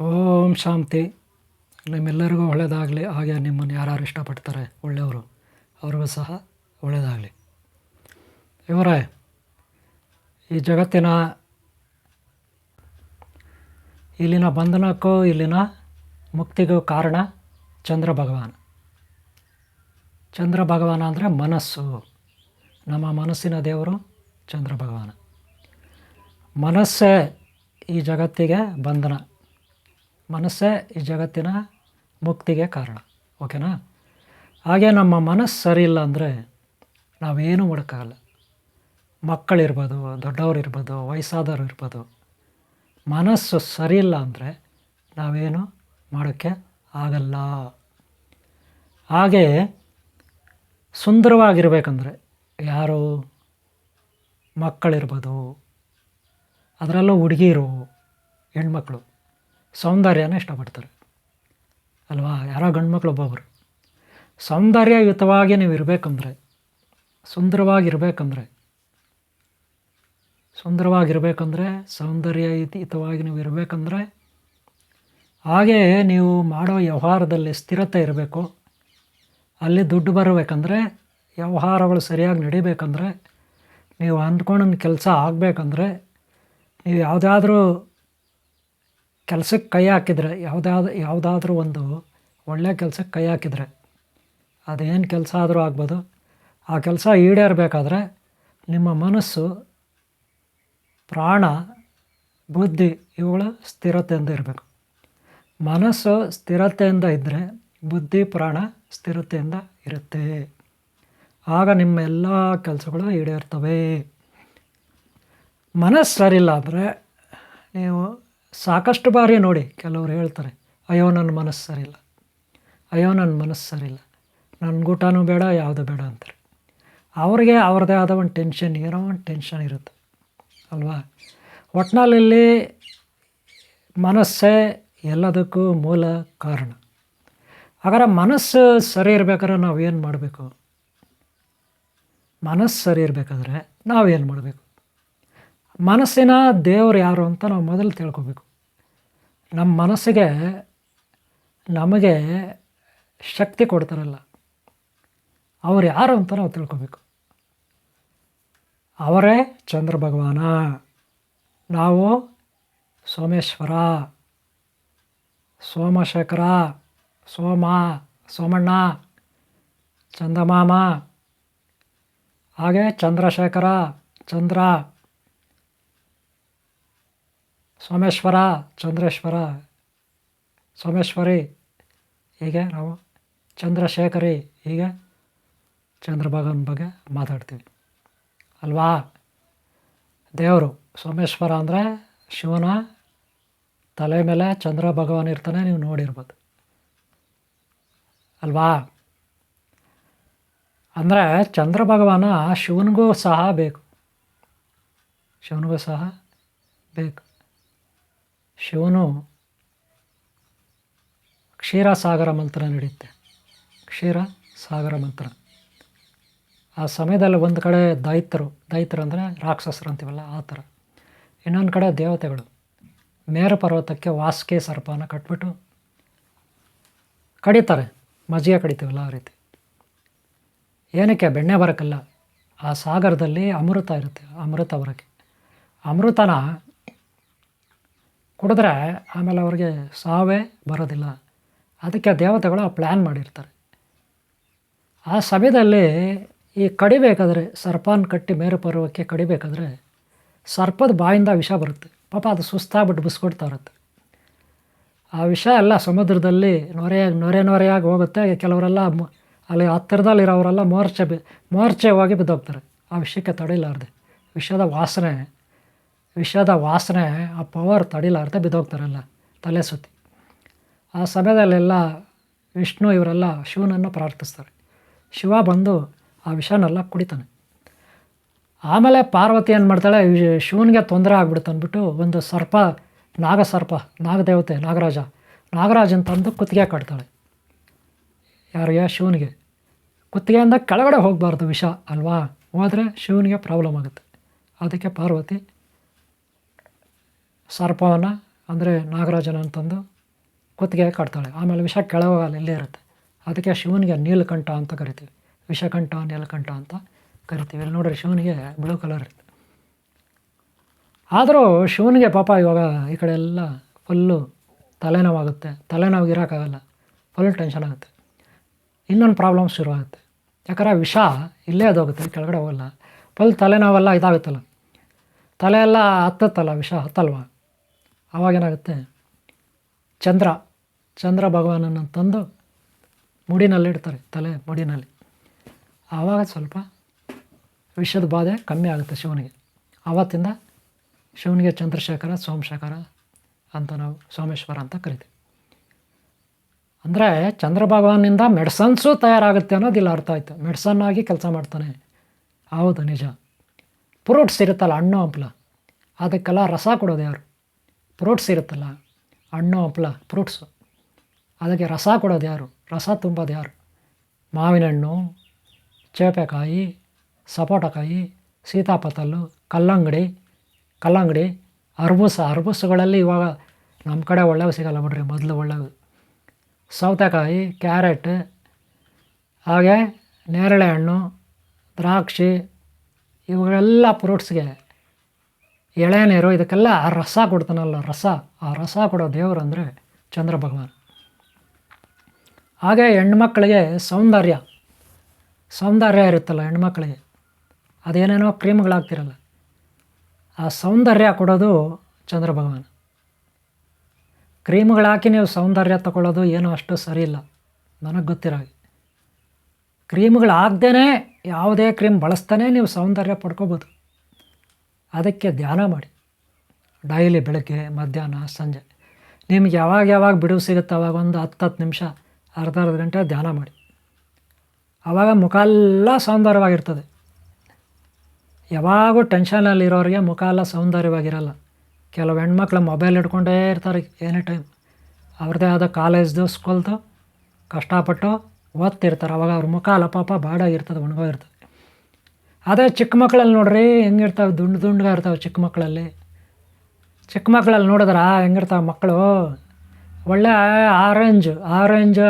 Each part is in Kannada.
ಓಂ ಶಾಂತಿ. ನಿಮ್ಮೆಲ್ಲರಿಗೂ ಒಳ್ಳೆಯದಾಗಲಿ ಹಾಗೆ ನಿಮ್ಮನ್ನು ಯಾರ್ಯಾರು ಇಷ್ಟಪಡ್ತಾರೆ, ಒಳ್ಳೆಯವರು, ಅವ್ರಿಗೂ ಸಹ ಒಳ್ಳೆಯದಾಗಲಿ ಇವರೇ, ಈ ಜಗತ್ತಿನ ಇಲ್ಲಿನ ಬಂಧನಕ್ಕೂ ಇಲ್ಲಿನ ಮುಕ್ತಿಗೂ ಕಾರಣ ಚಂದ್ರ ಭಗವಾನ್. ಚಂದ್ರ ಭಗವಾನ ಅಂದರೆ ಮನಸ್ಸು. ನಮ್ಮ ಮನಸ್ಸಿನ ದೇವರು ಚಂದ್ರ ಭಗವಾನ. ಮನಸ್ಸೇ ಈ ಜಗತ್ತಿಗೆ ಬಂಧನ. ಮನಸ್ಸೇ ಈ ಜಗತ್ತಿನ ಮುಕ್ತಿಗೆ ಕಾರಣ, ಓಕೆನಾ? ಹಾಗೆ ನಮ್ಮ ಮನಸ್ಸು ಸರಿ ಇಲ್ಲ ಅಂದರೆ ನಾವೇನು ಮಾಡೋಕ್ಕಾಗಲ್ಲ. ಮಕ್ಕಳಿರ್ಬೋದು ದೊಡ್ಡವ್ರು ಇರ್ಬೋದು ವಯಸ್ಸಾದವ್ರು ಇರ್ಬೋದು ಮನಸ್ಸು ಸರಿ ಇಲ್ಲ ಅಂದರೆ ನಾವೇನು ಮಾಡೋಕ್ಕೆ ಆಗಲ್ಲ. ಹಾಗೆ ಸುಂದರವಾಗಿರ್ಬೇಕಂದ್ರೆ ಯಾರು? ಮಕ್ಕಳಿರ್ಬೋದು, ಅದರಲ್ಲೂ ಹುಡುಗಿರು, ಹೆಣ್ಮಕ್ಳು. ಸೌಂದರ್ಯನ ಇಷ್ಟಪಡ್ತಾರೆ. ಅಲ್ವಾ? ಯಾರೋ ಗಂಡ್ಮಕ್ಳು ಒಬ್ಬೊಬ್ಬರು ಸೌಂದರ್ಯಯುತವಾಗಿ ನೀವು ಇರಬೇಕಂದ್ರೆ, ಸುಂದರವಾಗಿರಬೇಕಂದ್ರೆ, ಸುಂದರವಾಗಿರ್ಬೇಕಂದ್ರೆ, ಸೌಂದರ್ಯಯುತವಾಗಿ ನೀವು ಇರಬೇಕಂದ್ರೆ, ಹಾಗೇ ನೀವು ಮಾಡೋ ವ್ಯವಹಾರದಲ್ಲಿ ಸ್ಥಿರತೆ ಇರಬೇಕು. ಅಲ್ಲಿ ದುಡ್ಡು ಬರಬೇಕಂದ್ರೆ, ವ್ಯವಹಾರಗಳು ಸರಿಯಾಗಿ ನಡಿಬೇಕಂದ್ರೆ, ನೀವು ಅಂದ್ಕೊಂಡೊಂದು ಕೆಲಸ ಆಗಬೇಕಂದ್ರೆ, ನೀವು ಯಾವುದಾದ್ರೂ ಕೆಲಸಕ್ಕೆ ಕೈ ಹಾಕಿದರೆ, ಯಾವುದಾದ, ಯಾವುದಾದ್ರೂ ಒಂದು ಒಳ್ಳೆಯ ಕೆಲಸಕ್ಕೆ ಕೈ ಹಾಕಿದರೆ, ಅದೇನು ಕೆಲಸ ಆದರೂ ಆಗ್ಬೋದು. ಆ ಕೆಲಸ ಈಡೇರಬೇಕಾದ್ರೆ ನಿಮ್ಮ ಮನಸ್ಸು, ಪ್ರಾಣ, ಬುದ್ಧಿ ಇವುಗಳು ಸ್ಥಿರತೆಯಿಂದ ಇರಬೇಕು. ಮನಸ್ಸು ಸ್ಥಿರತೆಯಿಂದ ಇದ್ದರೆ ಬುದ್ಧಿ, ಪ್ರಾಣ ಸ್ಥಿರತೆಯಿಂದ ಇರುತ್ತೆ. ಆಗ ನಿಮ್ಮ ಎಲ್ಲ ಕೆಲಸಗಳು ಈಡೇರ್ತವೆ. ಮನಸ್ಸು ಸರಿಯಿಲ್ಲ ಅಂದರೆ ನೀವು ಸಾಕಷ್ಟು ಬಾರಿ ನೋಡಿ ಕೆಲವರು ಹೇಳ್ತಾರೆ, ಅಯ್ಯೋ, ನನ್ನ ಮನಸ್ಸು ಸರಿಯಿಲ್ಲ. ಅಯ್ಯೋ, ನನ್ನ ಮನಸ್ಸು ಸರಿಯಿಲ್ಲ. ನನ್ನ ಊಟನೂ ಬೇಡ, ಯಾವುದು ಬೇಡ ಅಂತಾರೆ. ಅವ್ರಿಗೆ ಅವ್ರದ್ದೇ ಆದ ಒಂದು ಟೆನ್ಷನ್, ಏನೋ ಒಂದು ಟೆನ್ಷನ್ ಇರುತ್ತೆ, ಅಲ್ವಾ? ಒಟ್ಟಿನಲ್ಲಿ ಮನಸ್ಸೇ ಎಲ್ಲದಕ್ಕೂ ಮೂಲ ಕಾರಣ. ಹಾಗಾದ್ರೆ ಮನಸ್ಸು ಸರಿ ಇರಬೇಕಾದ್ರೆ ನಾವು ಏನು ಮಾಡಬೇಕು? ಮನಸ್ಸು ಸರಿ ಇರಬೇಕಾದ್ರೆ ನಾವೇನು ಮಾಡಬೇಕು? ಮನಸ್ಸಿನ ದೇವರು ಯಾರು ಅಂತ ನಾವು ಮೊದಲು ತಿಳ್ಕೊಬೇಕು. ನಮ್ಮ ಮನಸ್ಸಿಗೆ, ನಮಗೆ ಶಕ್ತಿ ಕೊಡ್ತಾರಲ್ಲ. ಅವ್ರು ಯಾರು ಅಂತ ನಾವು ತಿಳ್ಕೊಬೇಕು. ಅವರೇ ಚಂದ್ರ ಭಗವಾನ. ನಾವು ಸೋಮೇಶ್ವರ, ಸೋಮಶೇಖರ, ಸೋಮ, ಸೋಮಣ್ಣ, ಚಂದಮಾಮ, ಹಾಗೆ ಚಂದ್ರಶೇಖರ, ಚಂದ್ರ ಸೋಮೇಶ್ವರ, ಚಂದ್ರೇಶ್ವರ, ಸೋಮೇಶ್ವರಿ, ಹೀಗೆ ನಾವು ಚಂದ್ರಶೇಖರಿ, ಹೀಗೆ ಚಂದ್ರಭಗವನ್ ಬಗ್ಗೆ ಮಾತಾಡ್ತೀವಿ. ಅಲ್ವಾ? ದೇವರು ಸೋಮೇಶ್ವರ ಅಂದರೆ ಶಿವನ ತಲೆ ಮೇಲೆ ಚಂದ್ರ ಭಗವಾನ್ ಇರ್ತಾನೆ, ನೀವು ನೋಡಿರ್ಬೋದು. ಅಲ್ವಾ? ಅಂದರೆ ಚಂದ್ರ ಭಗವಾನ ಶಿವನಿಗೂ ಸಹ ಬೇಕು. ಶಿವನಿಗೂ ಸಹ ಬೇಕು. ಶಿವನು ಕ್ಷೀರಸಾಗರ ಮಂತ್ರ ನಡೆಯುತ್ತೆ ಕ್ಷೀರ ಸಾಗರ ಮಂತ್ರ. ಆ ಸಮಯದಲ್ಲಿ ಒಂದು ಕಡೆ ದೈತ್ಯರು ದೈತ್ಯರು ಅಂದರೆ ರಾಕ್ಷಸರು ಅಂತೀವಲ್ಲ, ಆ ಥರ. ಇನ್ನೊಂದು ಕಡೆ ದೇವತೆಗಳು. ಮೇರು ಪರ್ವತಕ್ಕೆ ವಾಸ್ಕೆ ಸರ್ಪನ ಕಟ್ಬಿಟ್ಟು ಕಡಿತಾರೆ. ಮಜ್ಜಿಗೆ ಕಡಿತೀವಲ್ಲ ಆ ರೀತಿ. ಏನಕ್ಕೆ? ಬೆಣ್ಣೆ ಬರೋಕ್ಕಲ್ಲ ಆ ಸಾಗರದಲ್ಲಿ ಅಮೃತ ಇರುತ್ತೆ, ಅಮೃತ ಬರೋಕ್ಕೆ ಅಮೃತನ ಕುಡಿದ್ರೆ ಆಮೇಲೆ ಅವ್ರಿಗೆ ಸಾವೇ ಬರೋದಿಲ್ಲ. ಅದಕ್ಕೆ ದೇವತೆಗಳು ಆ ಪ್ಲ್ಯಾನ್ ಮಾಡಿರ್ತಾರೆ. ಆ ಸಮಯದಲ್ಲಿ ಈ ಕಡಿಬೇಕಾದ್ರೆ ಸರ್ಪಾನ್ ಕಟ್ಟಿ ಮೇರು ಪರ್ವಕ್ಕೆ ಕಡಿಬೇಕಾದ್ರೆ ಸರ್ಪದ ಬಾಯಿಂದ ವಿಷ ಬರುತ್ತೆ. ಪಾಪ ಅದು ಸುಸ್ತಾಗ್ಬಿಟ್ಟು ಬಿಸ್ಕೊಡ್ತಾ ಇರುತ್ತೆ. ಆ ವಿಷ ಎಲ್ಲ ಸಮುದ್ರದಲ್ಲಿ ನೊರೆಯಾಗಿ ನೊರೆ ನೊರೆಯಾಗಿ ಹೋಗುತ್ತೆ. ಕೆಲವರೆಲ್ಲ ಅಲ್ಲಿ ಹತ್ತಿರದಲ್ಲಿರೋರೆಲ್ಲ ಮೋರ್ಚೆ ಬಿ ಮೋರ್ಚೆ ಹೋಗಿ ಬಿದ್ದೋಗ್ತಾರೆ. ಆ ವಿಷಯಕ್ಕೆ ತಡಿಲಾರ್ದೆ ವಿಷದ ವಾಸನೆ ವಿಷದ ವಾಸನೆ ಆ ಪವರ್ ತಡಿಲಾರ್ದೆ ಬಿದ್ದೋಗ್ತಾರಲ್ಲ, ತಲೆ ಸುತ್ತಿ. ಆ ಸಮಯದಲ್ಲೆಲ್ಲ ವಿಷ್ಣು ಇವರೆಲ್ಲ ಶಿವನನ್ನು ಪ್ರಾರ್ಥಿಸ್ತಾರೆ. ಶಿವ ಬಂದು ಆ ವಿಷನೆಲ್ಲ ಕುಡಿತಾನೆ. ಆಮೇಲೆ ಪಾರ್ವತಿ ಏನು ಮಾಡ್ತಾಳೆ ಶಿವನಿಗೆ ತೊಂದರೆ ಆಗ್ಬಿಡುತ್ತೆ ಅಂದ್ಬಿಟ್ಟು ಒಂದು ಸರ್ಪ, ನಾಗಸರ್ಪ, ನಾಗದೇವತೆ, ನಾಗರಾಜ ನಾಗರಾಜ ಅಂತಂದು ಕುತ್ತಿಗೆ ಕಟ್ತಾಳೆ ಯಾರಿಗೆ ಶಿವನಿಗೆ. ಕುತ್ತಿಗೆಯಿಂದ ಕೆಳಗಡೆ ಹೋಗಬಾರ್ದು ವಿಷ ಅಲ್ವಾ? ಹೋದರೆ ಶಿವನಿಗೆ ಪ್ರಾಬ್ಲಮ್ ಆಗುತ್ತೆ. ಅದಕ್ಕೆ ಪಾರ್ವತಿ ಸರ್ಪವನ್ನು ಅಂದರೆ ನಾಗರಾಜನ ಅಂತಂದು ಕುತ್ತಿಗೆ ಕಟ್ತಾಳೆ ಆಮೇಲೆ ವಿಷ ಕೆಳಗೋಗಲ್ಲ ಇಲ್ಲೇ ಇರುತ್ತೆ. ಅದಕ್ಕೆ ಶಿವನಿಗೆ ನೀಲಕಂಠ ಅಂತ ಕರಿತೀವಿ. ವಿಷಕಂಠ, ನೀಲಕಂಠ ಅಂತ ಕರಿತೀವಿ. ಇಲ್ಲಿ ನೋಡ್ರಿ ಶಿವನಿಗೆ ಬ್ಲೂ ಕಲರ್ ಇರುತ್ತೆ. ಆದರೂ ಶಿವನಿಗೆ ಪಾಪ ಇವಾಗ ಈ ಕಡೆ ಎಲ್ಲ ಫುಲ್ಲು ತಲೆನೋವಾಗುತ್ತೆ. ತಲೆನೋವು ಇರೋಕ್ಕಾಗಲ್ಲ. ಫುಲ್ ಟೆನ್ಷನ್ ಆಗುತ್ತೆ. ಇನ್ನೊಂದು ಪ್ರಾಬ್ಲಮ್ ಶುರುವಾಗುತ್ತೆ. ಯಾಕಂದರೆ ವಿಷ ಇಲ್ಲೇ ಅದೋಗುತ್ತೆ ಕೆಳಗಡೆ ಹೋಗಲ್ಲ. ಫುಲ್ ತಲೆನೋವೆಲ್ಲ ಇದಾಗುತ್ತಲ್ಲ. ತಲೆ ಎಲ್ಲ ಹತ್ತತ್ತಲ್ಲ ವಿಷ? ಹತ್ತಲ್ವ? ಅವಾಗೇನಾಗುತ್ತೆ ಚಂದ್ರ ಚಂದ್ರ ಭಗವಾನನ್ನು ತಂದು ಮುಡಿನಲ್ಲಿಡ್ತಾರೆ ತಲೆ ಮುಡಿನಲ್ಲಿ. ಆವಾಗ ಸ್ವಲ್ಪ ವಿಷದ ಬಾಧೆ ಕಮ್ಮಿ ಆಗುತ್ತೆ ಶಿವನಿಗೆ. ಆವತ್ತಿಂದ ಶಿವನಿಗೆ ಚಂದ್ರಶೇಖರ, ಸೋಮಶೇಖರ ಅಂತ ನಾವು ಸೋಮೇಶ್ವರ ಅಂತ ಕರಿತೀವಿ. ಅಂದರೆ ಚಂದ್ರ ಭಗವಾನಿಂದ ಮೆಡಿಸನ್ಸು ತಯಾರಾಗುತ್ತೆ ಅನ್ನೋದು ಇಲ್ಲಿ ಅರ್ಥ ಆಯಿತು. ಮೆಡಿಸನ್ ಆಗಿ ಕೆಲಸ ಮಾಡ್ತಾನೆ. ಹೌದು, ನಿಜ. ಫ್ರೂಟ್ಸ್ ಇರುತ್ತಲ್ಲ, ಹಣ್ಣು ಹಂಪಲ, ಅದಕ್ಕೆಲ್ಲ ರಸ ಕೊಡೋದು ಯಾರು? ಫ್ರೂಟ್ಸ್ ಇರುತ್ತಲ್ಲ, ಹಣ್ಣು ಹಪ್ಪಳ ಫ್ರೂಟ್ಸು. ಅದಕ್ಕೆ ರಸ ಕೊಡೋದು ಯಾರು? ರಸ ತುಂಬೋದು ಯಾರು? ಮಾವಿನ ಹಣ್ಣು, ಚೇಪೆಕಾಯಿ, ಸಪೋಟಕಾಯಿ ಸೀತಾಪತಲ್ಲು ಕಲ್ಲಂಗಡಿ. ಕಲ್ಲಂಗಡಿ, ಅರ್ಬುಸ, ಅರ್ಬೂಸುಗಳಲ್ಲಿ ಇವಾಗ ನಮ್ಮ ಕಡೆ ಒಳ್ಳೆವು ಸಿಗಲ್ಲ ಬಿಡ್ರಿ, ಮೊದಲು ಒಳ್ಳೆವು. ಸೌತೆಕಾಯಿ, ಕ್ಯಾರೆಟ್, ಹಾಗೆ ನೇರಳೆ ಹಣ್ಣು, ದ್ರಾಕ್ಷಿ, ಇವುಗಳೆಲ್ಲ ಫ್ರೂಟ್ಸ್ಗೆ ಎಳೆನೀರು, ಇದಕ್ಕೆಲ್ಲ ರಸ ಕೊಡ್ತಾನಲ್ಲ ರಸ. ಆ ರಸ ಕೊಡೋ ದೇವರು ಅಂದರೆ ಚಂದ್ರ ಭಗವಾನ್. ಹಾಗೆ ಹೆಣ್ಮಕ್ಳಿಗೆ ಸೌಂದರ್ಯ. ಸೌಂದರ್ಯ ಇರುತ್ತಲ್ಲ ಹೆಣ್ಮಕ್ಳಿಗೆ. ಅದೇನೇನೋ ಕ್ರೀಮ್ಗಳಾಗ್ತಿರಲ್ಲ. ಆ ಸೌಂದರ್ಯ ಕೊಡೋದು ಚಂದ್ರ ಭಗವಾನ್. ಕ್ರೀಮ್ಗಳಾಕಿ ನೀವು ಸೌಂದರ್ಯ ತಗೊಳ್ಳೋದು ಏನೂ ಅಷ್ಟು ಸರಿ ಇಲ್ಲ. ನನಗೆ ಗೊತ್ತಿರೋ ಕ್ರೀಮ್ಗಳಾಗ್ದೇ ಯಾವುದೇ ಕ್ರೀಮ್ ಬಳಸ್ತಾನೆ ನೀವು ಸೌಂದರ್ಯ ಪಡ್ಕೋಬೋದು. ಅದಕ್ಕೆ ಧ್ಯಾನ ಮಾಡಿ. ಡೈಲಿ ಬೆಳಗ್ಗೆ, ಮಧ್ಯಾಹ್ನ, ಸಂಜೆ. ನಿಮ್ಗೆ ಯಾವಾಗ ಯಾವಾಗ ಬಿಡುವು ಸಿಗುತ್ತೆ ಅವಾಗ ಒಂದು ಹತ್ತು ಹತ್ತು ನಿಮಿಷ, ಅರ್ಧ ಅರ್ಧ ಗಂಟೆ ಧ್ಯಾನ ಮಾಡಿ. ಆವಾಗ ಮುಖ ಎಲ್ಲ ಸೌಂದರ್ಯವಾಗಿರ್ತದೆ. ಯಾವಾಗೂ ಟೆನ್ಷನಲ್ಲಿರೋರಿಗೆ ಮುಖ ಎಲ್ಲ ಸೌಂದರ್ಯವಾಗಿರಲ್ಲ. ಕೆಲವು ಹೆಣ್ಮಕ್ಳು ಮೊಬೈಲ್ ಹಿಡ್ಕೊಂಡೇ ಇರ್ತಾರೆ ಎನಿ ಟೈಮ್ ಅವ್ರದ್ದೇ ಆದ ಕಾಲೇಜ್ದು ಸ್ಕೂಲ್ದು ಕಷ್ಟಪಟ್ಟು ಓದ್ತಿರ್ತಾರೆ. ಅವಾಗ ಅವ್ರ ಮುಖ ಅಲ್ಲ ಪಾಪ ಬಾಡಾಗಿರ್ತದೆ, ಒಣಗೋಗಿರ್ತದೆ. ಅದೇ ಚಿಕ್ಕ ಮಕ್ಕಳಲ್ಲಿ ನೋಡ್ರಿ ಹೆಂಗಿರ್ತಾವೆ ದುಂಡು ದುಂಡ್ಗೆ ಇರ್ತಾವೆ ಚಿಕ್ಕ ಮಕ್ಕಳಲ್ಲಿ. ಚಿಕ್ಕ ಮಕ್ಕಳಲ್ಲಿ ನೋಡಿದ್ರೆ ಹೆಂಗಿರ್ತಾವೆ ಮಕ್ಕಳು? ಒಳ್ಳೆ ಆರೆಂಜ್ ಆರೆಂಜ್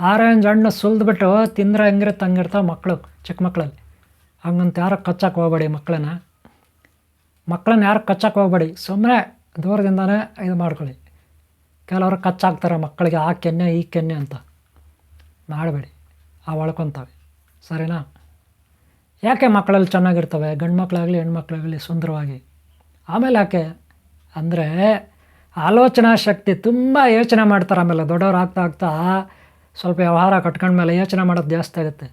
ಆರೆಂಜ್ ಹಣ್ಣು ಸುಲಿದ್ಬಿಟ್ಟು ತಿಂದ್ರೆ ಹೆಂಗಿರುತ್ತೆ ಹಂಗಿರ್ತಾವೆ ಮಕ್ಕಳು, ಚಿಕ್ಕ ಮಕ್ಕಳಲ್ಲಿ. ಹಂಗಂತ ಯಾರು ಕಚ್ಚಕ್ಕೆ ಹೋಗ್ಬೇಡಿ ಮಕ್ಕಳನ್ನ. ಮಕ್ಕಳನ್ನ ಯಾರು ಕಚ್ಚಕ್ಕೆ ಹೋಗ್ಬೇಡಿ ಸುಮ್ಮನೆ ದೂರದಿಂದನೇ ಇದು ಮಾಡ್ಕೊಳ್ಳಿ. ಕೆಲವರು ಕಚ್ಚಾಕ್ತಾರೆ ಮಕ್ಕಳಿಗೆ ಆ ಕೆನ್ನೆ, ಈ ಕೆನ್ನೆ ಅಂತ. ಮಾಡಬೇಡಿ, ಆ ಒಳ್ಕೊತಾವೆ. ಸರಿನಾ? ಯಾಕೆ ಮಕ್ಕಳಲ್ಲಿ ಚೆನ್ನಾಗಿರ್ತವೆ? ಗಂಡು ಮಕ್ಕಳಾಗಲಿ ಹೆಣ್ಮಕ್ಳಾಗಲಿ ಸುಂದರವಾಗಿ. ಆಮೇಲೆ ಯಾಕೆ? ಅಂದರೆ ಆಲೋಚನಾ ಶಕ್ತಿ ತುಂಬ ಯೋಚನೆ ಮಾಡ್ತಾರೆ ಆಮೇಲೆ. ದೊಡ್ಡವ್ರು ಆಗ್ತಾ ಆಗ್ತಾ ಸ್ವಲ್ಪ ವ್ಯವಹಾರ ಕಟ್ಕೊಂಡ್ಮೇಲೆ ಯೋಚನೆ ಮಾಡೋದು ಜಾಸ್ತಿ ಆಗುತ್ತೆ.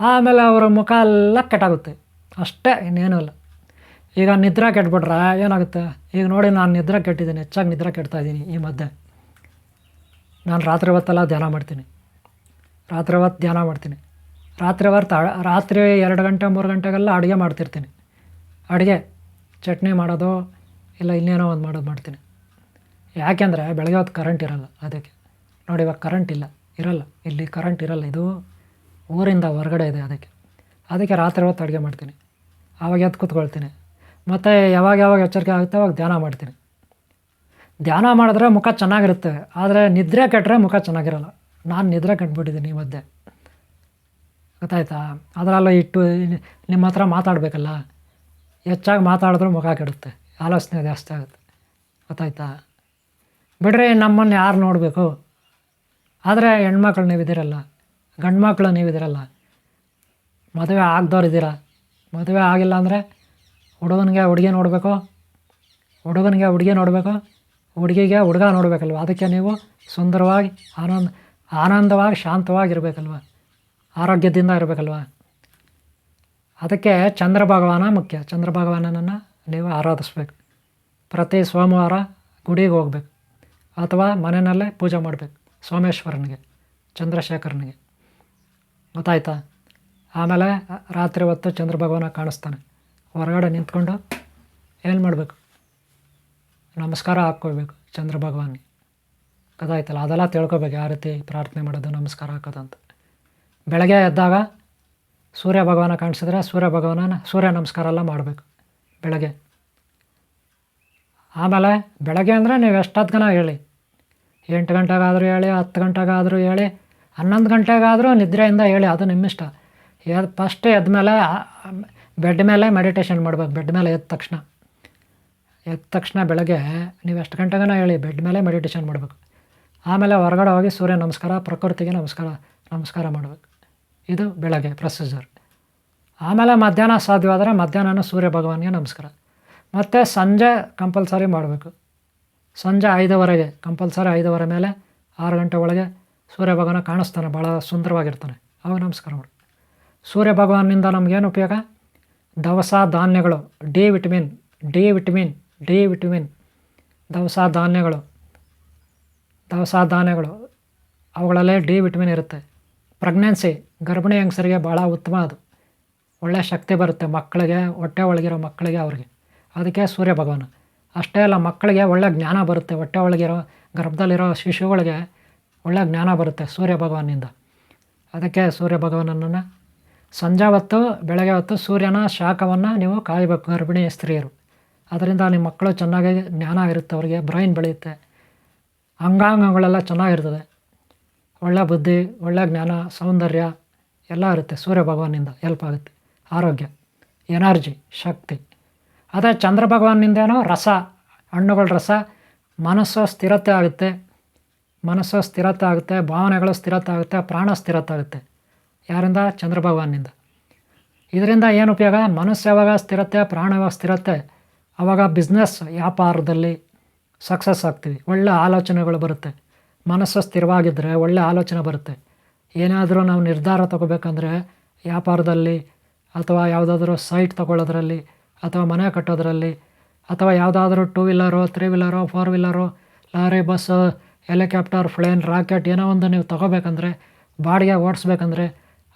ಆಮೇಲೆ ಅವರ ಮುಖ ಎಲ್ಲ ಕೆಟ್ಟಾಗುತ್ತೆ. ಅಷ್ಟೇ, ಇನ್ನೇನೂ ಇಲ್ಲ. ಈಗ ನಿದ್ರೆ ಕೆಟ್ಬಿಟ್ರೆ ಏನಾಗುತ್ತೆ? ಈಗ ನೋಡಿ ನಾನು ನಿದ್ರೆ ಕೆಟ್ಟಿದ್ದೀನಿ, ಹೆಚ್ಚಾಗಿ ನಿದ್ರೆ ಕೆಡ್ತಾ ಇದ್ದೀನಿ ಈ ಮಧ್ಯೆ. ನಾನು ರಾತ್ರಿ ಹೊತ್ತೆಲ್ಲ ಧ್ಯಾನ ಮಾಡ್ತೀನಿ. ರಾತ್ರಿ ಹೊತ್ತು ಧ್ಯಾನ ಮಾಡ್ತೀನಿ. ರಾತ್ರಿ ಅ- ರಾತ್ರಿ ಎರಡು ಗಂಟೆ, ಮೂರು ಗಂಟೆಗೆಲ್ಲ ಅಡುಗೆ ಮಾಡ್ತಿರ್ತೀನಿ. ಅಡುಗೆ, ಚಟ್ನಿ ಮಾಡೋದು, ಇಲ್ಲ ಇನ್ನೇನೋ ಒಂದು ಮಾಡೋದು ಮಾಡ್ತೀನಿ. ಯಾಕೆಂದರೆ ಬೆಳಗ್ಗೆ ಹೊತ್ತು ಕರೆಂಟ್ ಇರಲ್ಲ ಅದಕ್ಕೆ. ನೋಡಿ, ಇವಾಗ ಕರೆಂಟ್ ಇಲ್ಲ, ಇರಲ್ಲ. ಇಲ್ಲಿ ಕರೆಂಟ್ ಇರಲ್ಲ, ಇದು ಊರಿಂದ ಹೊರಗಡೆ ಇದೆ ಅದಕ್ಕೆ. ಅದಕ್ಕೆ ರಾತ್ರಿ ಹೊತ್ತು ಅಡುಗೆ ಮಾಡ್ತೀನಿ. ಆವಾಗ ಎದ್ದು ಕೂತ್ಕೊಳ್ತೀನಿ. ಮತ್ತು ಯಾವಾಗ ಯಾವಾಗ ಎಚ್ಚರಿಕೆ ಆಗುತ್ತೆ, ಅವಾಗ ಧ್ಯಾನ ಮಾಡ್ತೀನಿ. ಧ್ಯಾನ ಮಾಡಿದ್ರೆ ಮುಖ ಚೆನ್ನಾಗಿರುತ್ತೆ, ಆದರೆ ನಿದ್ರೆ ಕೆಟ್ಟರೆ ಮುಖ ಚೆನ್ನಾಗಿರಲ್ಲ. ನಾನು ನಿದ್ರೆ ಕಟ್ಬಿಟ್ಟಿದ್ದೀನಿ ಈ ಮಧ್ಯೆ. ಗೊತ್ತಾಯ್ತಾ? ಅದರಲ್ಲೂ ಇಟ್ಟು ನಿಮ್ಮ ಹತ್ರ ಮಾತಾಡಬೇಕಲ್ಲ? ಹೆಚ್ಚಾಗಿ ಮಾತಾಡಿದ್ರೆ ಮುಖ ಕೆಡುತ್ತೆ. ಆಲೋಚನೆ ಜಾಸ್ತಿ ಆಗುತ್ತೆ. ಗೊತ್ತಾಯ್ತಾ? ಬಿಡ್ರಿ, ನಮ್ಮನ್ನು ಯಾರು ನೋಡಬೇಕು? ಆದರೆ ಹೆಣ್ಮಕ್ಳು ನೀವಿದ್ದೀರಲ್ಲ. ಗಂಡು ಮಕ್ಕಳು ನೀವಿದ್ದೀರಲ್ಲ. ಮದುವೆ ಆಗ್ದವ್ರು ಇದ್ದೀರ? ಮದುವೆ ಆಗಿಲ್ಲ ಅಂದರೆ ಹುಡುಗನಿಗೆ ಹುಡುಗಿ ನೋಡಬೇಕು? ಹುಡುಗನಿಗೆ ಹುಡುಗಿ ನೋಡಬೇಕು? ಹುಡುಗಿಗೆ ಹುಡುಗ ನೋಡಬೇಕಲ್ವ? ಅದಕ್ಕೆ ನೀವು ಸುಂದರವಾಗಿ ಆನಂದ, ಆನಂದವಾಗಿ ಶಾಂತವಾಗಿರ್ಬೇಕಲ್ವ? ಆರೋಗ್ಯದಿಂದ ಇರಬೇಕಲ್ವ? ಅದಕ್ಕೆ ಚಂದ್ರ ಭಗವಾನ ಮುಖ್ಯ. ಚಂದ್ರ ಭಗವಾನನನ್ನು ನೀವು ಆರಾಧಿಸ್ಬೇಕು. ಪ್ರತಿ ಸೋಮವಾರ ಗುಡಿಗೆ ಹೋಗ್ಬೇಕು. ಅಥವಾ ಮನೆಯಲ್ಲೇ ಪೂಜೆ ಮಾಡಬೇಕು, ಸೋಮೇಶ್ವರನಿಗೆ, ಚಂದ್ರಶೇಖರನಿಗೆ. ಗೊತ್ತಾಯ್ತಾ? ಆಮೇಲೆ ರಾತ್ರಿ ಹೊತ್ತು ಚಂದ್ರ ಭಗವಾನ ಕಾಣಿಸ್ತಾನೆ. ಹೊರಗಡೆ ನಿಂತ್ಕೊಂಡು ಏನು ಮಾಡಬೇಕು? ನಮಸ್ಕಾರ ಹಾಕ್ಕೋಬೇಕು ಚಂದ್ರ ಭಗವಾನ್ ಗೊತ್ತಾಯ್ತಲ್ಲ? ಅದೆಲ್ಲ ತಿಳ್ಕೊಬೇಕು, ಯಾವ ರೀತಿ ಪ್ರಾರ್ಥನೆ ಮಾಡೋದು, ನಮಸ್ಕಾರ ಹಾಕೋದಂತ ಬೆಳಗ್ಗೆ ಎದ್ದಾಗ ಸೂರ್ಯ ಭಗವಾನ ಕಾಣಿಸಿದ್ರೆ ಸೂರ್ಯ ಭಗವಾನನ ಸೂರ್ಯ ನಮಸ್ಕಾರ ಎಲ್ಲ ಮಾಡಬೇಕು ಬೆಳಗ್ಗೆ. ಆಮೇಲೆ ಬೆಳಗ್ಗೆ ಅಂದರೆ ನೀವು ಎಷ್ಟೊತ್ತಿಗನ ಹೇಳಿ? ಎಂಟು ಗಂಟೆಗಾದರೂ ಹೇಳಿ, ಹತ್ತು ಗಂಟೆಗಾದರೂ ಹೇಳಿ, ಹನ್ನೊಂದು ಗಂಟೆಗಾದರೂ ನಿದ್ರೆಯಿಂದ ಹೇಳಿ, ಅದು ನಿಮ್ಮಿಷ್ಟ ಎದ್ ಫಸ್ಟ್ ಎದ್ಮೇಲೆ ಬೆಡ್ ಮೇಲೆ ಮೆಡಿಟೇಷನ್ ಮಾಡ್ಬೇಕು, ಬೆಡ್ ಮೇಲೆ ಎದ್ದ ತಕ್ಷಣ. ಎದ್ದ ತಕ್ಷಣ ಬೆಳಗ್ಗೆ ನೀವು ಎಷ್ಟು ಗಂಟೆಗನ ಹೇಳಿ, ಬೆಡ್ ಮೇಲೆ ಮೆಡಿಟೇಷನ್ ಮಾಡಬೇಕು. ಆಮೇಲೆ ಹೊರಗಡೆ ಹೋಗಿ ಸೂರ್ಯ ನಮಸ್ಕಾರ, ಪ್ರಕೃತಿಗೆ ನಮಸ್ಕಾರ ನಮಸ್ಕಾರ ಮಾಡಬೇಕು. ಇದು ಬೆಳಗ್ಗೆ ಪ್ರೊಸೀಜರ್ ಆಮೇಲೆ ಮಧ್ಯಾಹ್ನ ಸಾಧ್ಯವಾದರೆ ಮಧ್ಯಾಹ್ನ ಸೂರ್ಯ ಭಗವಾನ್ಗೆ ನಮಸ್ಕಾರ. ಮತ್ತು ಸಂಜೆ ಕಂಪಲ್ಸರಿ ಮಾಡಬೇಕು. ಸಂಜೆ ಐದುವರೆಗೆ ಕಂಪಲ್ಸರಿ ಐದುವರೆ ಮೇಲೆ ಆರು ಗಂಟೆ ಒಳಗೆ ಸೂರ್ಯ ಭಗವಾನ ಕಾಣಿಸ್ತಾನೆ ಭಾಳ ಸುಂದರವಾಗಿರ್ತಾನೆ. ಅವಾಗ ನಮಸ್ಕಾರ ಮಾಡಿ. ಸೂರ್ಯ ಭಗವಾನಿಂದ ನಮಗೇನು ಉಪಯೋಗ? ದವಸ ಧಾನ್ಯಗಳು D vitamin D vitamin D vitamin ದವಸ ಧಾನ್ಯಗಳು ದವಸ ಧಾನ್ಯಗಳು, ಅವುಗಳಲ್ಲೇ ಡಿ ವಿಟಮಿನ್ ಇರುತ್ತೆ. ಪ್ರೆಗ್ನೆನ್ಸಿ ಗರ್ಭಿಣಿ ಹೆಂಗಸರಿಗೆ ಭಾಳ ಉತ್ತಮ ಅದು. ಒಳ್ಳೆಯ ಶಕ್ತಿ ಬರುತ್ತೆ ಮಕ್ಕಳಿಗೆ, ಹೊಟ್ಟೆ ಒಳಗಿರೋ ಮಕ್ಕಳಿಗೆ ಅವ್ರಿಗೆ. ಅದಕ್ಕೆ ಸೂರ್ಯ ಭಗವಾನ. ಅಷ್ಟೇ ಅಲ್ಲ, ಮಕ್ಕಳಿಗೆ ಒಳ್ಳೆ ಜ್ಞಾನ ಬರುತ್ತೆ. ಹೊಟ್ಟೆ ಒಳಗಿರೋ, ಗರ್ಭದಲ್ಲಿರೋ ಶಿಶುಗಳಿಗೆ ಒಳ್ಳೆ ಜ್ಞಾನ ಬರುತ್ತೆ ಸೂರ್ಯ ಭಗವಾನಿಂದ. ಅದಕ್ಕೆ ಸೂರ್ಯ ಭಗವಾನನ್ನು ಸಂಜೆ ಹೊತ್ತು, ಬೆಳಗ್ಗೆ ಹೊತ್ತು ಸೂರ್ಯನ ಶಾಖವನ್ನು ನೀವು ಕಾಯಬೇಕು ಗರ್ಭಿಣಿ ಸ್ತ್ರೀಯರು. ಅದರಿಂದ ನಿಮ್ಮ ಮಕ್ಕಳು ಚೆನ್ನಾಗಿ ಜ್ಞಾನ ಇರುತ್ತೆ, ಅವರಿಗೆ ಬ್ರೈನ್ ಬೆಳೆಯುತ್ತೆ. ಅಂಗಾಂಗಗಳೆಲ್ಲ ಚೆನ್ನಾಗಿರ್ತದೆ. ಒಳ್ಳೆ ಬುದ್ಧಿ, ಒಳ್ಳೆ ಜ್ಞಾನ, ಸೌಂದರ್ಯ ಎಲ್ಲ ಇರುತ್ತೆ. ಸೂರ್ಯ ಭಗವಾನಿಂದ ಹೆಲ್ಪ್ ಆಗುತ್ತೆ. ಆರೋಗ್ಯ, ಎನರ್ಜಿ, ಶಕ್ತಿ. ಅದೇ ಚಂದ್ರ ಭಗವಾನಿಂದೇನೋ ರಸ, ಹಣ್ಣುಗಳ ರಸ, ಮನಸ್ಸು ಸ್ಥಿರತೆ ಆಗುತ್ತೆ. ಮನಸ್ಸು ಸ್ಥಿರತೆ ಆಗುತ್ತೆ, ಭಾವನೆಗಳು ಸ್ಥಿರತೆ ಆಗುತ್ತೆ, ಪ್ರಾಣ ಸ್ಥಿರತೆ ಆಗುತ್ತೆ. ಯಾರಿಂದ? ಚಂದ್ರ ಭಗವಾನಿಂದ. ಇದರಿಂದ ಏನು ಉಪಯೋಗ? ಮನಸ್ಸು ಯಾವಾಗ ಸ್ಥಿರತೆ, ಪ್ರಾಣ ಯಾವಾಗ ಸ್ಥಿರತೆ? ಆವಾಗ ಬಿಸ್ನೆಸ್ ವ್ಯಾಪಾರದಲ್ಲಿ ಸಕ್ಸಸ್ ಆಗ್ತೀವಿ. ಒಳ್ಳೆ ಆಲೋಚನೆಗಳು ಬರುತ್ತೆ. ಮನಸ್ಸು ಸ್ಥಿರವಾಗಿದ್ದರೆ ಒಳ್ಳೆ ಆಲೋಚನೆ ಬರುತ್ತೆ. ಏನಾದರೂ ನಾವು ನಿರ್ಧಾರ ತಗೋಬೇಕಂದ್ರೆ ವ್ಯಾಪಾರದಲ್ಲಿ ಅಥವಾ ಯಾವುದಾದ್ರೂ ಸೈಟ್ ತಗೊಳ್ಳೋದ್ರಲ್ಲಿ ಅಥವಾ ಮನೆ ಕಟ್ಟೋದ್ರಲ್ಲಿ ಅಥವಾ ಯಾವುದಾದ್ರೂ two wheeler three wheeler four wheeler lorry bus helicopter plane rocket ಏನೋ ಒಂದು ನೀವು ತಗೋಬೇಕಂದ್ರೆ, ಬಾಡಿಗೆ ಓಡಿಸ್ಬೇಕಂದ್ರೆ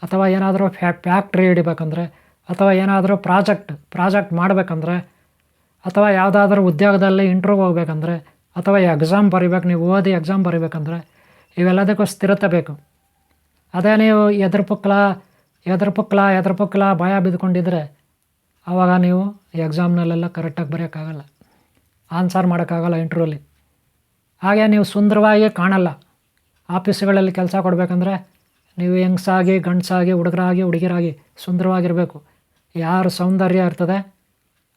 ಅಥವಾ ಏನಾದರೂ ಫ್ಯಾ, ಫ್ಯಾಕ್ಟ್ರಿ ಹಿಡಿಬೇಕಂದ್ರೆ ಅಥವಾ ಏನಾದರೂ ಪ್ರಾಜೆಕ್ಟ್ ಪ್ರಾಜೆಕ್ಟ್ ಮಾಡಬೇಕಂದ್ರೆ ಅಥವಾ ಯಾವುದಾದ್ರೂ ಉದ್ಯೋಗದಲ್ಲಿ ಇಂಟ್ರೂವ್ ಹೋಗ್ಬೇಕಂದ್ರೆ ಅಥವಾ ಎಕ್ಸಾಮ್ ಬರಿಬೇಕು, ನೀವು ಓದಿ ಎಕ್ಸಾಮ್ ಬರಿಬೇಕಂದ್ರೆ ಇವೆಲ್ಲದಕ್ಕೂ ಸ್ಥಿರತೆ ಬೇಕು. ಅದೇ ನೀವು ಎದ್ರ ಪಕ್ಕಲ ಎದ್ರ ಪಕ್ಕಲ ಎದ್ರ ಪುಕ್ಲ ಭಯ ಬಿದ್ದುಕೊಂಡಿದ್ರೆ ಆವಾಗ ನೀವು ಎಕ್ಸಾಮ್ನಲ್ಲೆಲ್ಲ ಕರೆಕ್ಟಾಗಿ ಬರೆಯೋಕ್ಕಾಗಲ್ಲ. ಆನ್ಸರ್ ಮಾಡೋಕ್ಕಾಗಲ್ಲ ಇಂಟ್ರ್ಯೂಲಿ ಹಾಗೆ ನೀವು ಸುಂದರವಾಗಿ ಕಾಣಲ್ಲ. ಆಫೀಸ್ಗಳಲ್ಲಿ ಕೆಲಸ ಕೊಡಬೇಕಂದ್ರೆ ನೀವು ಹೆಂಗಸಾಗಿ, ಗಂಡಸಾಗಿ, ಹುಡುಗರಾಗಿ ಹುಡುಗಿರಾಗಿ ಸುಂದರವಾಗಿರಬೇಕು. ಯಾರು ಸೌಂದರ್ಯ ಇರ್ತದೆ,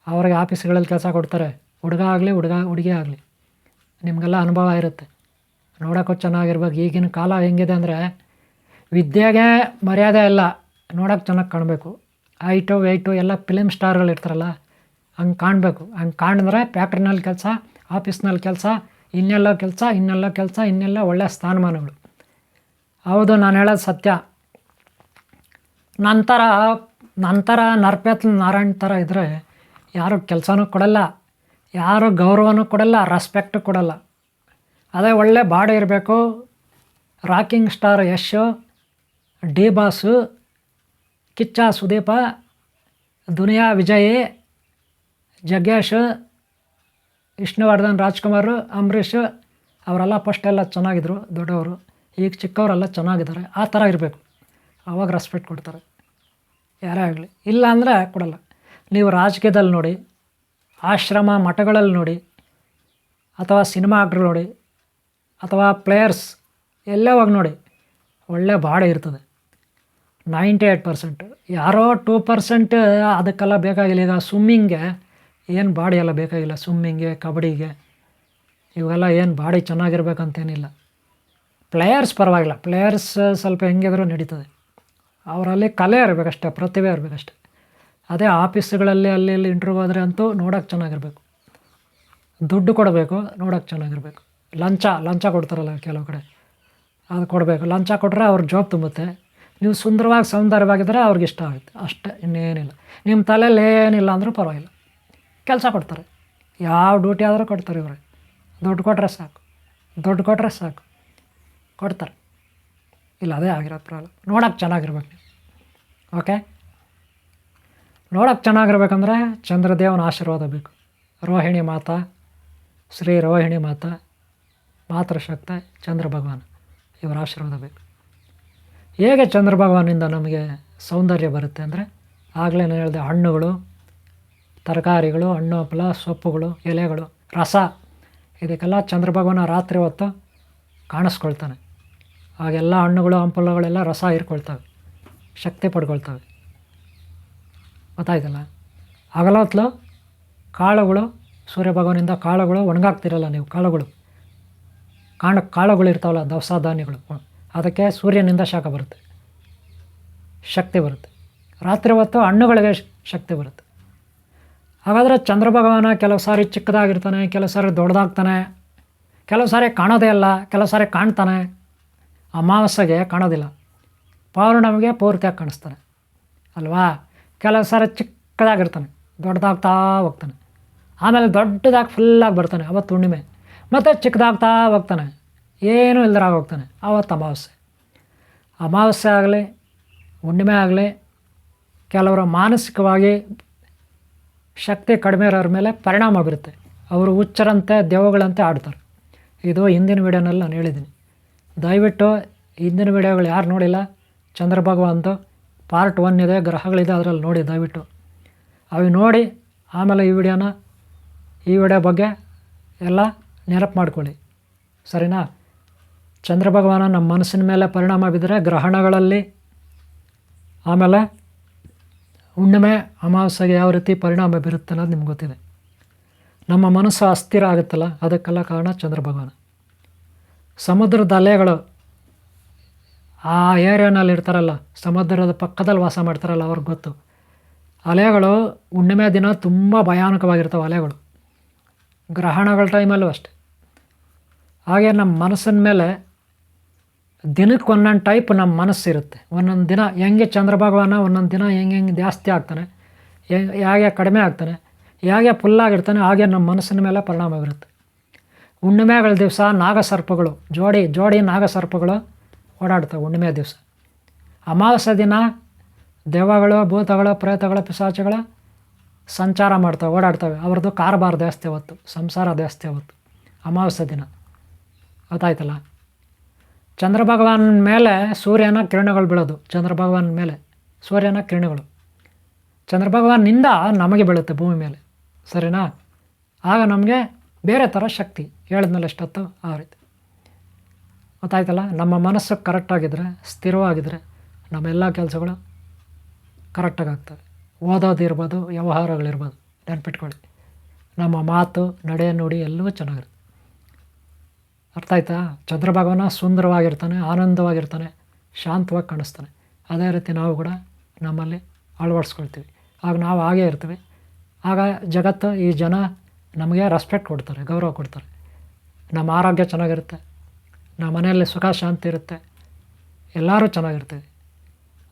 ಅವ್ರಿಗೆ ಆಫೀಸ್ಗಳಲ್ಲಿ ಕೆಲಸ ಕೊಡ್ತಾರೆ. ಹುಡುಗ ಆಗಲಿ, ಹುಡುಗ, ಹುಡುಗಿ ಆಗಲಿ. ನಿಮಗೆಲ್ಲ ಅನುಭವ ಇರುತ್ತೆ. ನೋಡೋಕ್ಕೂ ಚೆನ್ನಾಗಿರ್ಬೇಕು. ಈಗಿನ ಕಾಲ ಹೆಂಗಿದೆ ಅಂದರೆ ವಿದ್ಯೆಗೆ ಮರ್ಯಾದೆ ಇಲ್ಲ. ನೋಡೋಕೆ ಚೆನ್ನಾಗಿ ಕಾಣಬೇಕು. ಹೈಟು, ವೆಯ್ಟು ಎಲ್ಲ ಫಿಲಿಮ್ ಸ್ಟಾರ್ಗಳು ಇರ್ತಾರಲ್ಲ, ಹಂಗೆ ಕಾಣಬೇಕು. ಹಂಗೆ ಕಾಣಿದ್ರೆ ಫ್ಯಾಕ್ಟ್ರಿನಲ್ಲಿ ಕೆಲಸ, ಆಫೀಸ್ನಲ್ಲಿ ಕೆಲಸ, ಇನ್ನೆಲ್ಲ ಕೆಲಸ ಇನ್ನೆಲ್ಲ ಕೆಲಸ, ಇನ್ನೆಲ್ಲ ಒಳ್ಳೆಯ ಸ್ಥಾನಮಾನಗಳು. ಹೌದು, ನಾನು ಹೇಳೋದು ಸತ್ಯ. ನಂತರ ನಂತರ ನರ್ಪೇತ್ ನಾರಾಯಣ್ ಥರ ಇದ್ದರೆ ಯಾರು ಕೆಲಸನೂ ಕೊಡಲ್ಲ. ಯಾರು ಗೌರವನೂ ಕೊಡಲ್ಲ ರೆಸ್ಪೆಕ್ಟ್ ಕೊಡಲ್ಲ. ಅದೇ ಒಳ್ಳೆ ಬಾಡಿ ಇರಬೇಕು. Rocking star Yashu D boss Kichcha Sudeep, Duniya Vijay, Jaggesh, Vishnuvardhan Rajkumar, Ambareesh, ಅವರೆಲ್ಲ ಫಸ್ಟ್ ಎಲ್ಲ ಚೆನ್ನಾಗಿದ್ರು, ದೊಡ್ಡವರು. ಈಗ ಚಿಕ್ಕವರೆಲ್ಲ ಚೆನ್ನಾಗಿದ್ದಾರೆ. ಆ ಥರ ಇರಬೇಕು. ಆವಾಗ ರೆಸ್ಪೆಕ್ಟ್ ಕೊಡ್ತಾರೆ. ಯಾರೇ ಆಗಲಿ. ಇಲ್ಲ ಅಂದರೆ ಕೊಡಲ್ಲ. ನೀವು ರಾಜಕೀಯದಲ್ಲಿ ನೋಡಿ ಆಶ್ರಮ ಮಠಗಳಲ್ಲಿ ನೋಡಿ, ಅಥವಾ ಸಿನಿಮಾ ಆಕ್ಟ್ರು ನೋಡಿ, ಅಥವಾ ಪ್ಲೇಯರ್ಸ್ ಎಲ್ಲೇ ಹೋಗಿ ನೋಡಿ, ಒಳ್ಳೆ ಬಾಡಿ ಇರ್ತದೆ. ನೈಂಟಿ ಏಯ್ಟ್ ಪರ್ಸೆಂಟ್ ಯಾರೋ ಟೂ ಪರ್ಸೆಂಟ್ ಅದಕ್ಕೆಲ್ಲ ಬೇಕಾಗಿಲ್ಲ. ಈಗ ಸ್ವಿಮ್ಮಿಂಗ್ಗೆ ಏನು ಬಾಡಿ ಎಲ್ಲ ಬೇಕಾಗಿಲ್ಲ? ಸ್ವಿಮ್ಮಿಂಗ್ಗೆ ಕಬಡ್ಡಿಗೆ, ಇವೆಲ್ಲ ಏನು ಬಾಡಿ ಚೆನ್ನಾಗಿರ್ಬೇಕಂತೇನಿಲ್ಲ. ಪ್ಲೇಯರ್ಸ್ ಪರವಾಗಿಲ್ಲ. ಪ್ಲೇಯರ್ಸ್ ಸ್ವಲ್ಪ ಹೆಂಗಿದ್ರೂ ನಡೀತದೆ. ಅವರಲ್ಲಿ ಕಲೆ ಇರಬೇಕಷ್ಟೇ, ಪ್ರತಿಭೆ ಇರಬೇಕಷ್ಟೆ. ಅದೇ ಆಫೀಸ್ಗಳಲ್ಲಿ ಅಲ್ಲಿ ಇಲ್ಲಿ ಇಂಟ್ರ್ಯೂ ಹೋದರೆ ಅಂತೂ ನೋಡೋಕೆ ಚೆನ್ನಾಗಿರಬೇಕು. ದುಡ್ಡು ಕೊಡಬೇಕು, ನೋಡೋಕೆ ಚೆನ್ನಾಗಿರಬೇಕು. ಲಂಚ ಲಂಚ ಕೊಡ್ತಾರಲ್ಲ ಕೆಲವು ಕಡೆ. ಅದು ಕೊಡಬೇಕು. ಲಂಚ ಕೊಟ್ಟರೆ ಅವ್ರ ಜಾಬ್ ತುಂಬುತ್ತೆ. ನೀವು ಸುಂದರವಾಗಿ ಸೌಂದರ್ಯವಾಗಿದ್ದರೆ ಅವ್ರಿಗೆ ಇಷ್ಟ ಆಗುತ್ತೆ. ಅಷ್ಟೇ, ಇನ್ನೇನಿಲ್ಲ. ನಿಮ್ಮ ತಲೆಯಲ್ಲಿ ಏನಿಲ್ಲ ಅಂದರೂ ಪರವಾಗಿಲ್ಲ. ಕೆಲಸ ಕೊಡ್ತಾರೆ. ಯಾವ ಡ್ಯೂಟಿ ಆದರೂ ಕೊಡ್ತಾರೆ ಇವ್ರೆ. ದುಡ್ಡು ಕೊಟ್ಟರೆ ಸಾಕು. ದುಡ್ಡು ಕೊಟ್ಟರೆ ಸಾಕು. ಕೊಡ್ತಾರೆ. ಇಲ್ಲ, ಅದೇ ಆಗಿರೋ ಪ್ರಾಬ್ಲಮ್ ನೋಡೋಕೆ ಚೆನ್ನಾಗಿರ್ಬೇಕು ನೀವು. ಓಕೆ ನೋಡೋಕೆ ಚೆನ್ನಾಗಿರ್ಬೇಕಂದ್ರೆ ಚಂದ್ರದೇವನ ಆಶೀರ್ವಾದ ಬೇಕು. ರೋಹಿಣಿ ಮಾತಾ, ಶ್ರೀ ರೋಹಿಣಿ ಮಾತಾ ಮಾತೃಶಕ್ತ ಚಂದ್ರ ಭಗವಾನ್ ಇವರ ಆಶೀರ್ವಾದ ಬೇಕು. ಹೇಗೆ ಚಂದ್ರ ಭಗವಾನಿಂದ ನಮಗೆ ಸೌಂದರ್ಯ ಬರುತ್ತೆ ಅಂದರೆ ಆಗಲೇ ನಾನು ಹೇಳಿದೆ ಹಣ್ಣುಗಳು, ತರಕಾರಿಗಳು, ಹಣ್ಣು ಹಂಪಲ ಸೊಪ್ಪುಗಳು, ಎಲೆಗಳು, ರಸ, ಇದಕ್ಕೆಲ್ಲ ಚಂದ್ರ ಭಗವಾನ ರಾತ್ರಿ ಹೊತ್ತು ಕಾಣಿಸ್ಕೊಳ್ತಾನೆ. ಆಗೆಲ್ಲ ಹಣ್ಣುಗಳು, ಹಂಪಲುಗಳೆಲ್ಲ ರಸ ಹೀರ್ಕೊಳ್ತವೆ ಶಕ್ತಿ ಪಡ್ಕೊಳ್ತವೆ. ಗೊತ್ತಾಯ್ತಲ್ಲ? ಹಗಲೊತ್ಲು ಕಾಳುಗಳು, ಸೂರ್ಯ ಭಗವಾನಿಂದ ಕಾಳುಗಳು ಒಣಗಾಗ್ತಿರಲ್ಲ ನೀವು, ಕಾಳುಗಳು. ಕಾಣ, ಕಾಳುಗಳು ಇರ್ತಾವಲ್ಲ, ದವಸ ಧಾನ್ಯಗಳು. ಅದಕ್ಕೆ ಸೂರ್ಯನಿಂದ ಶಾಖ ಬರುತ್ತೆ. ಶಕ್ತಿ ಬರುತ್ತೆ. ರಾತ್ರಿ ಹೊತ್ತು ಹಣ್ಣುಗಳಿಗೆ ಶಕ್ತಿ ಬರುತ್ತೆ. ಹಾಗಾದರೆ ಚಂದ್ರ ಭಗವಾನ ಕೆಲವು ಸಾರಿ ಚಿಕ್ಕದಾಗಿರ್ತಾನೆ, ಕೆಲವು ಸಾರಿ ದೊಡ್ಡದಾಗ್ತಾನೆ, ಕೆಲವು ಸಾರಿ ಕಾಣೋದೇ ಇಲ್ಲ ಕೆಲವು ಸಾರಿ ಕಾಣ್ತಾನೆ. ಅಮಾವಾಸ್ಯೆಗೆ ಕಾಣೋದಿಲ್ಲ. ಪೌರ್ಣಮಿಗೆ ಪೂರ್ತಿಯಾಗಿ ಕಾಣಿಸ್ತಾನೆ. ಅಲ್ವಾ? ಕೆಲವು ಸಾರಿ ಚಿಕ್ಕದಾಗಿರ್ತಾನೆ, ದೊಡ್ಡದಾಗ್ತಾ ಹೋಗ್ತಾನೆ. ಆಮೇಲೆ ದೊಡ್ಡದಾಗಿ ಫುಲ್ಲಾಗಿ ಬರ್ತಾನೆ, ಅವತ್ತು ಹುಣ್ಣಿಮೆ. ಮತ್ತು ಚಿಕ್ಕದಾಗ್ತಾ ಹೋಗ್ತಾನೆ, ಏನೂ ಇಲ್ದರಾಗ ಹೋಗ್ತಾನೆ ಆವತ್ತು ಅಮಾವಾಸ್ಯೆ. ಅಮಾವಾಸ್ಯೆ ಆಗಲಿ, ಹುಣ್ಣಿಮೆ ಆಗಲಿ, ಕೆಲವರು ಮಾನಸಿಕವಾಗಿ ಶಕ್ತಿ ಕಡಿಮೆ ಇರೋರ ಮೇಲೆ ಪರಿಣಾಮ ಬೀರುತ್ತೆ. ಅವರು ಹುಚ್ಚರಂತೆ ದೇವಗಳಂತೆ ಆಡ್ತಾರೆ. ಇದು ಹಿಂದಿನ ವೀಡಿಯೋನಲ್ಲಿ ನಾನು ಹೇಳಿದ್ದೀನಿ. ದಯವಿಟ್ಟು ಹಿಂದಿನ ವೀಡಿಯೋಗಳು ಯಾರು ನೋಡಿಲ್ಲ, ಚಂದ್ರ ಭಗವಂತು ಪಾರ್ಟ್ ಒನ್ ಇದೆ, ಗ್ರಹಗಳಿದೆ, ಅದರಲ್ಲಿ ನೋಡಿ, ದಯವಿಟ್ಟು. ಅವು ನೋಡಿ, ಆಮೇಲೆ ಈ ವಿಡಿಯೋನ, ಈ ವಿಡಿಯೋ ಬಗ್ಗೆ ಎಲ್ಲ ನೆನಪು ಮಾಡ್ಕೊಳ್ಳಿ. ಸರಿನಾ? ಚಂದ್ರ ಭಗವಾನ ನಮ್ಮ ಮನಸ್ಸಿನ ಮೇಲೆ ಪರಿಣಾಮ ಬಿದ್ದರೆ ಗ್ರಹಣಗಳಲ್ಲಿ ಆಮೇಲೆ ಹುಣ್ಣಿಮೆ ಅಮಾವಾಸ್ಯೆಗೆ ಯಾವ ರೀತಿ ಪರಿಣಾಮ ಬೀರುತ್ತೆ ಅನ್ನೋದು ನಿಮ್ಗೆ ಗೊತ್ತಿದೆ. ನಮ್ಮ ಮನಸ್ಸು ಅಸ್ಥಿರ ಆಗುತ್ತಲ್ಲ, ಅದಕ್ಕೆಲ್ಲ ಕಾರಣ ಚಂದ್ರ ಭಗವಾನ. ಸಮುದ್ರದ ಅಲೆಗಳು ಆ ಏರಿಯಾನಲ್ಲಿ ಇರ್ತಾರಲ್ಲ, ಸಮುದ್ರದ ಪಕ್ಕದಲ್ಲಿ ವಾಸ ಮಾಡ್ತಾರಲ್ಲ ಅವ್ರಿಗೆ ಗೊತ್ತು. ಅಲೆಗಳು ಹುಣ್ಣಿಮೆ ದಿನ ತುಂಬ ಭಯಾನಕವಾಗಿರ್ತವೆ ಅಲೆಗಳು. ಗ್ರಹಣಗಳ ಟೈಮಲ್ಲೂ ಅಷ್ಟೆ. ಹಾಗೆ ನಮ್ಮ ಮನಸ್ಸಿನ ಮೇಲೆ ದಿನಕ್ಕೆ ಒಂದೊಂದು ಟೈಪ್ ನಮ್ಮ ಮನಸ್ಸಿರುತ್ತೆ. ಒಂದೊಂದು ದಿನ ಹೆಂಗೆ ಚಂದ್ರ ಭಗವಾನ ಒಂದೊಂದು ದಿನ ಹೆಂಗೆ ಹೆಂಗೆ ಜಾಸ್ತಿ ಆಗ್ತಾನೆ, ಹೆಂಗೆ ಕಡಿಮೆ ಆಗ್ತಾನೆ, ಹೇಗೆ ಫುಲ್ಲಾಗಿರ್ತಾನೆ ಹಾಗೆ ನಮ್ಮ ಮನಸ್ಸಿನ ಮೇಲೆ ಪರಿಣಾಮ ಬೀರುತ್ತೆ. ಹುಣ್ಣಿಮೆಗಳ ದಿವಸ ನಾಗಸರ್ಪಗಳು, ಜೋಡಿ ಜೋಡಿ ನಾಗಸರ್ಪಗಳು ಓಡಾಡ್ತವೆ ಹುಣ್ಣಿಮೆ ದಿವಸ. ಅಮಾವಾಸ್ಯೆ ದಿನ ದೇವಗಳು ಭೂತಗಳು, ಪ್ರೇತಗಳು, ಪಿಶಾಚಿಗಳು ಸಂಚಾರ ಮಾಡ್ತವೆ ಓಡಾಡ್ತವೆ. ಅವ್ರದ್ದು ಕಾರಬಾರ ದೇವಸ್ಥೆ ಅವತ್ತು, ಸಂಸಾರ ದೇವಸ್ಥೆ ಅವತ್ತು, ಅಮಾವಾಸ್ಯೆ ದಿನ. ಗೊತ್ತಾಯ್ತಲ್ಲ? ಚಂದ್ರ ಭಗವಾನ್ ಮೇಲೆ ಸೂರ್ಯನ ಕಿರಣಗಳು ಬೀಳೋದು. ಚಂದ್ರ ಭಗವಾನ್ ಮೇಲೆ ಸೂರ್ಯನ ಕಿರಣಗಳು. ಚಂದ್ರ ಭಗವಾನ್ನಿಂದ ನಮಗೆ ಬೀಳುತ್ತೆ ಭೂಮಿ ಮೇಲೆ. ಸರಿನಾ? ಆಗ ನಮಗೆ ಬೇರೆ ಥರ ಶಕ್ತಿ. ಹೇಳಿದ್ಮೇಲೆ ಎಷ್ಟೊತ್ತು ಆ ರೀತಿ. ಗೊತ್ತಾಯ್ತಲ್ಲ? ನಮ್ಮ ಮನಸ್ಸು ಕರೆಕ್ಟಾಗಿದ್ದರೆ ಸ್ಥಿರವಾಗಿದ್ದರೆ ನಮ್ಮೆಲ್ಲ ಕೆಲಸಗಳು ಕರೆಕ್ಟಾಗಿ ಆಗ್ತವೆ. ಓದೋದಿರ್ಬೋದು ವ್ಯವಹಾರಗಳಿರ್ಬೋದು, ನೆನ್ಪಿಟ್ಕೊಳ್ಳಿ. ನಮ್ಮ ಮಾತು, ನಡೆ, ನುಡಿ ಎಲ್ಲವೂ ಚೆನ್ನಾಗಿರುತ್ತೆ. ಅರ್ಥ ಆಯ್ತಾ? ಚಂದ್ರ ಭಗವಾನ ಸುಂದರವಾಗಿರ್ತಾನೆ, ಆನಂದವಾಗಿರ್ತಾನೆ, ಶಾಂತವಾಗಿ ಕಾಣಿಸ್ತಾನೆ. ಅದೇ ರೀತಿ ನಾವು ಕೂಡ ನಮ್ಮಲ್ಲಿ ಅಳವಡಿಸ್ಕೊಳ್ತೀವಿ. ಆಗ ನಾವು ಹಾಗೇ ಇರ್ತೀವಿ. ಆಗ ಜಗತ್ತು, ಈ ಜನ ನಮಗೆ ರೆಸ್ಪೆಕ್ಟ್ ಕೊಡ್ತಾರೆ, ಗೌರವ ಕೊಡ್ತಾರೆ. ನಮ್ಮ ಆರೋಗ್ಯ ಚೆನ್ನಾಗಿರುತ್ತೆ. ನಮ್ಮ ಮನೆಯಲ್ಲಿ ಸುಖ, ಶಾಂತಿ ಇರುತ್ತೆ. ಎಲ್ಲರೂ ಚೆನ್ನಾಗಿರ್ತೀವಿ.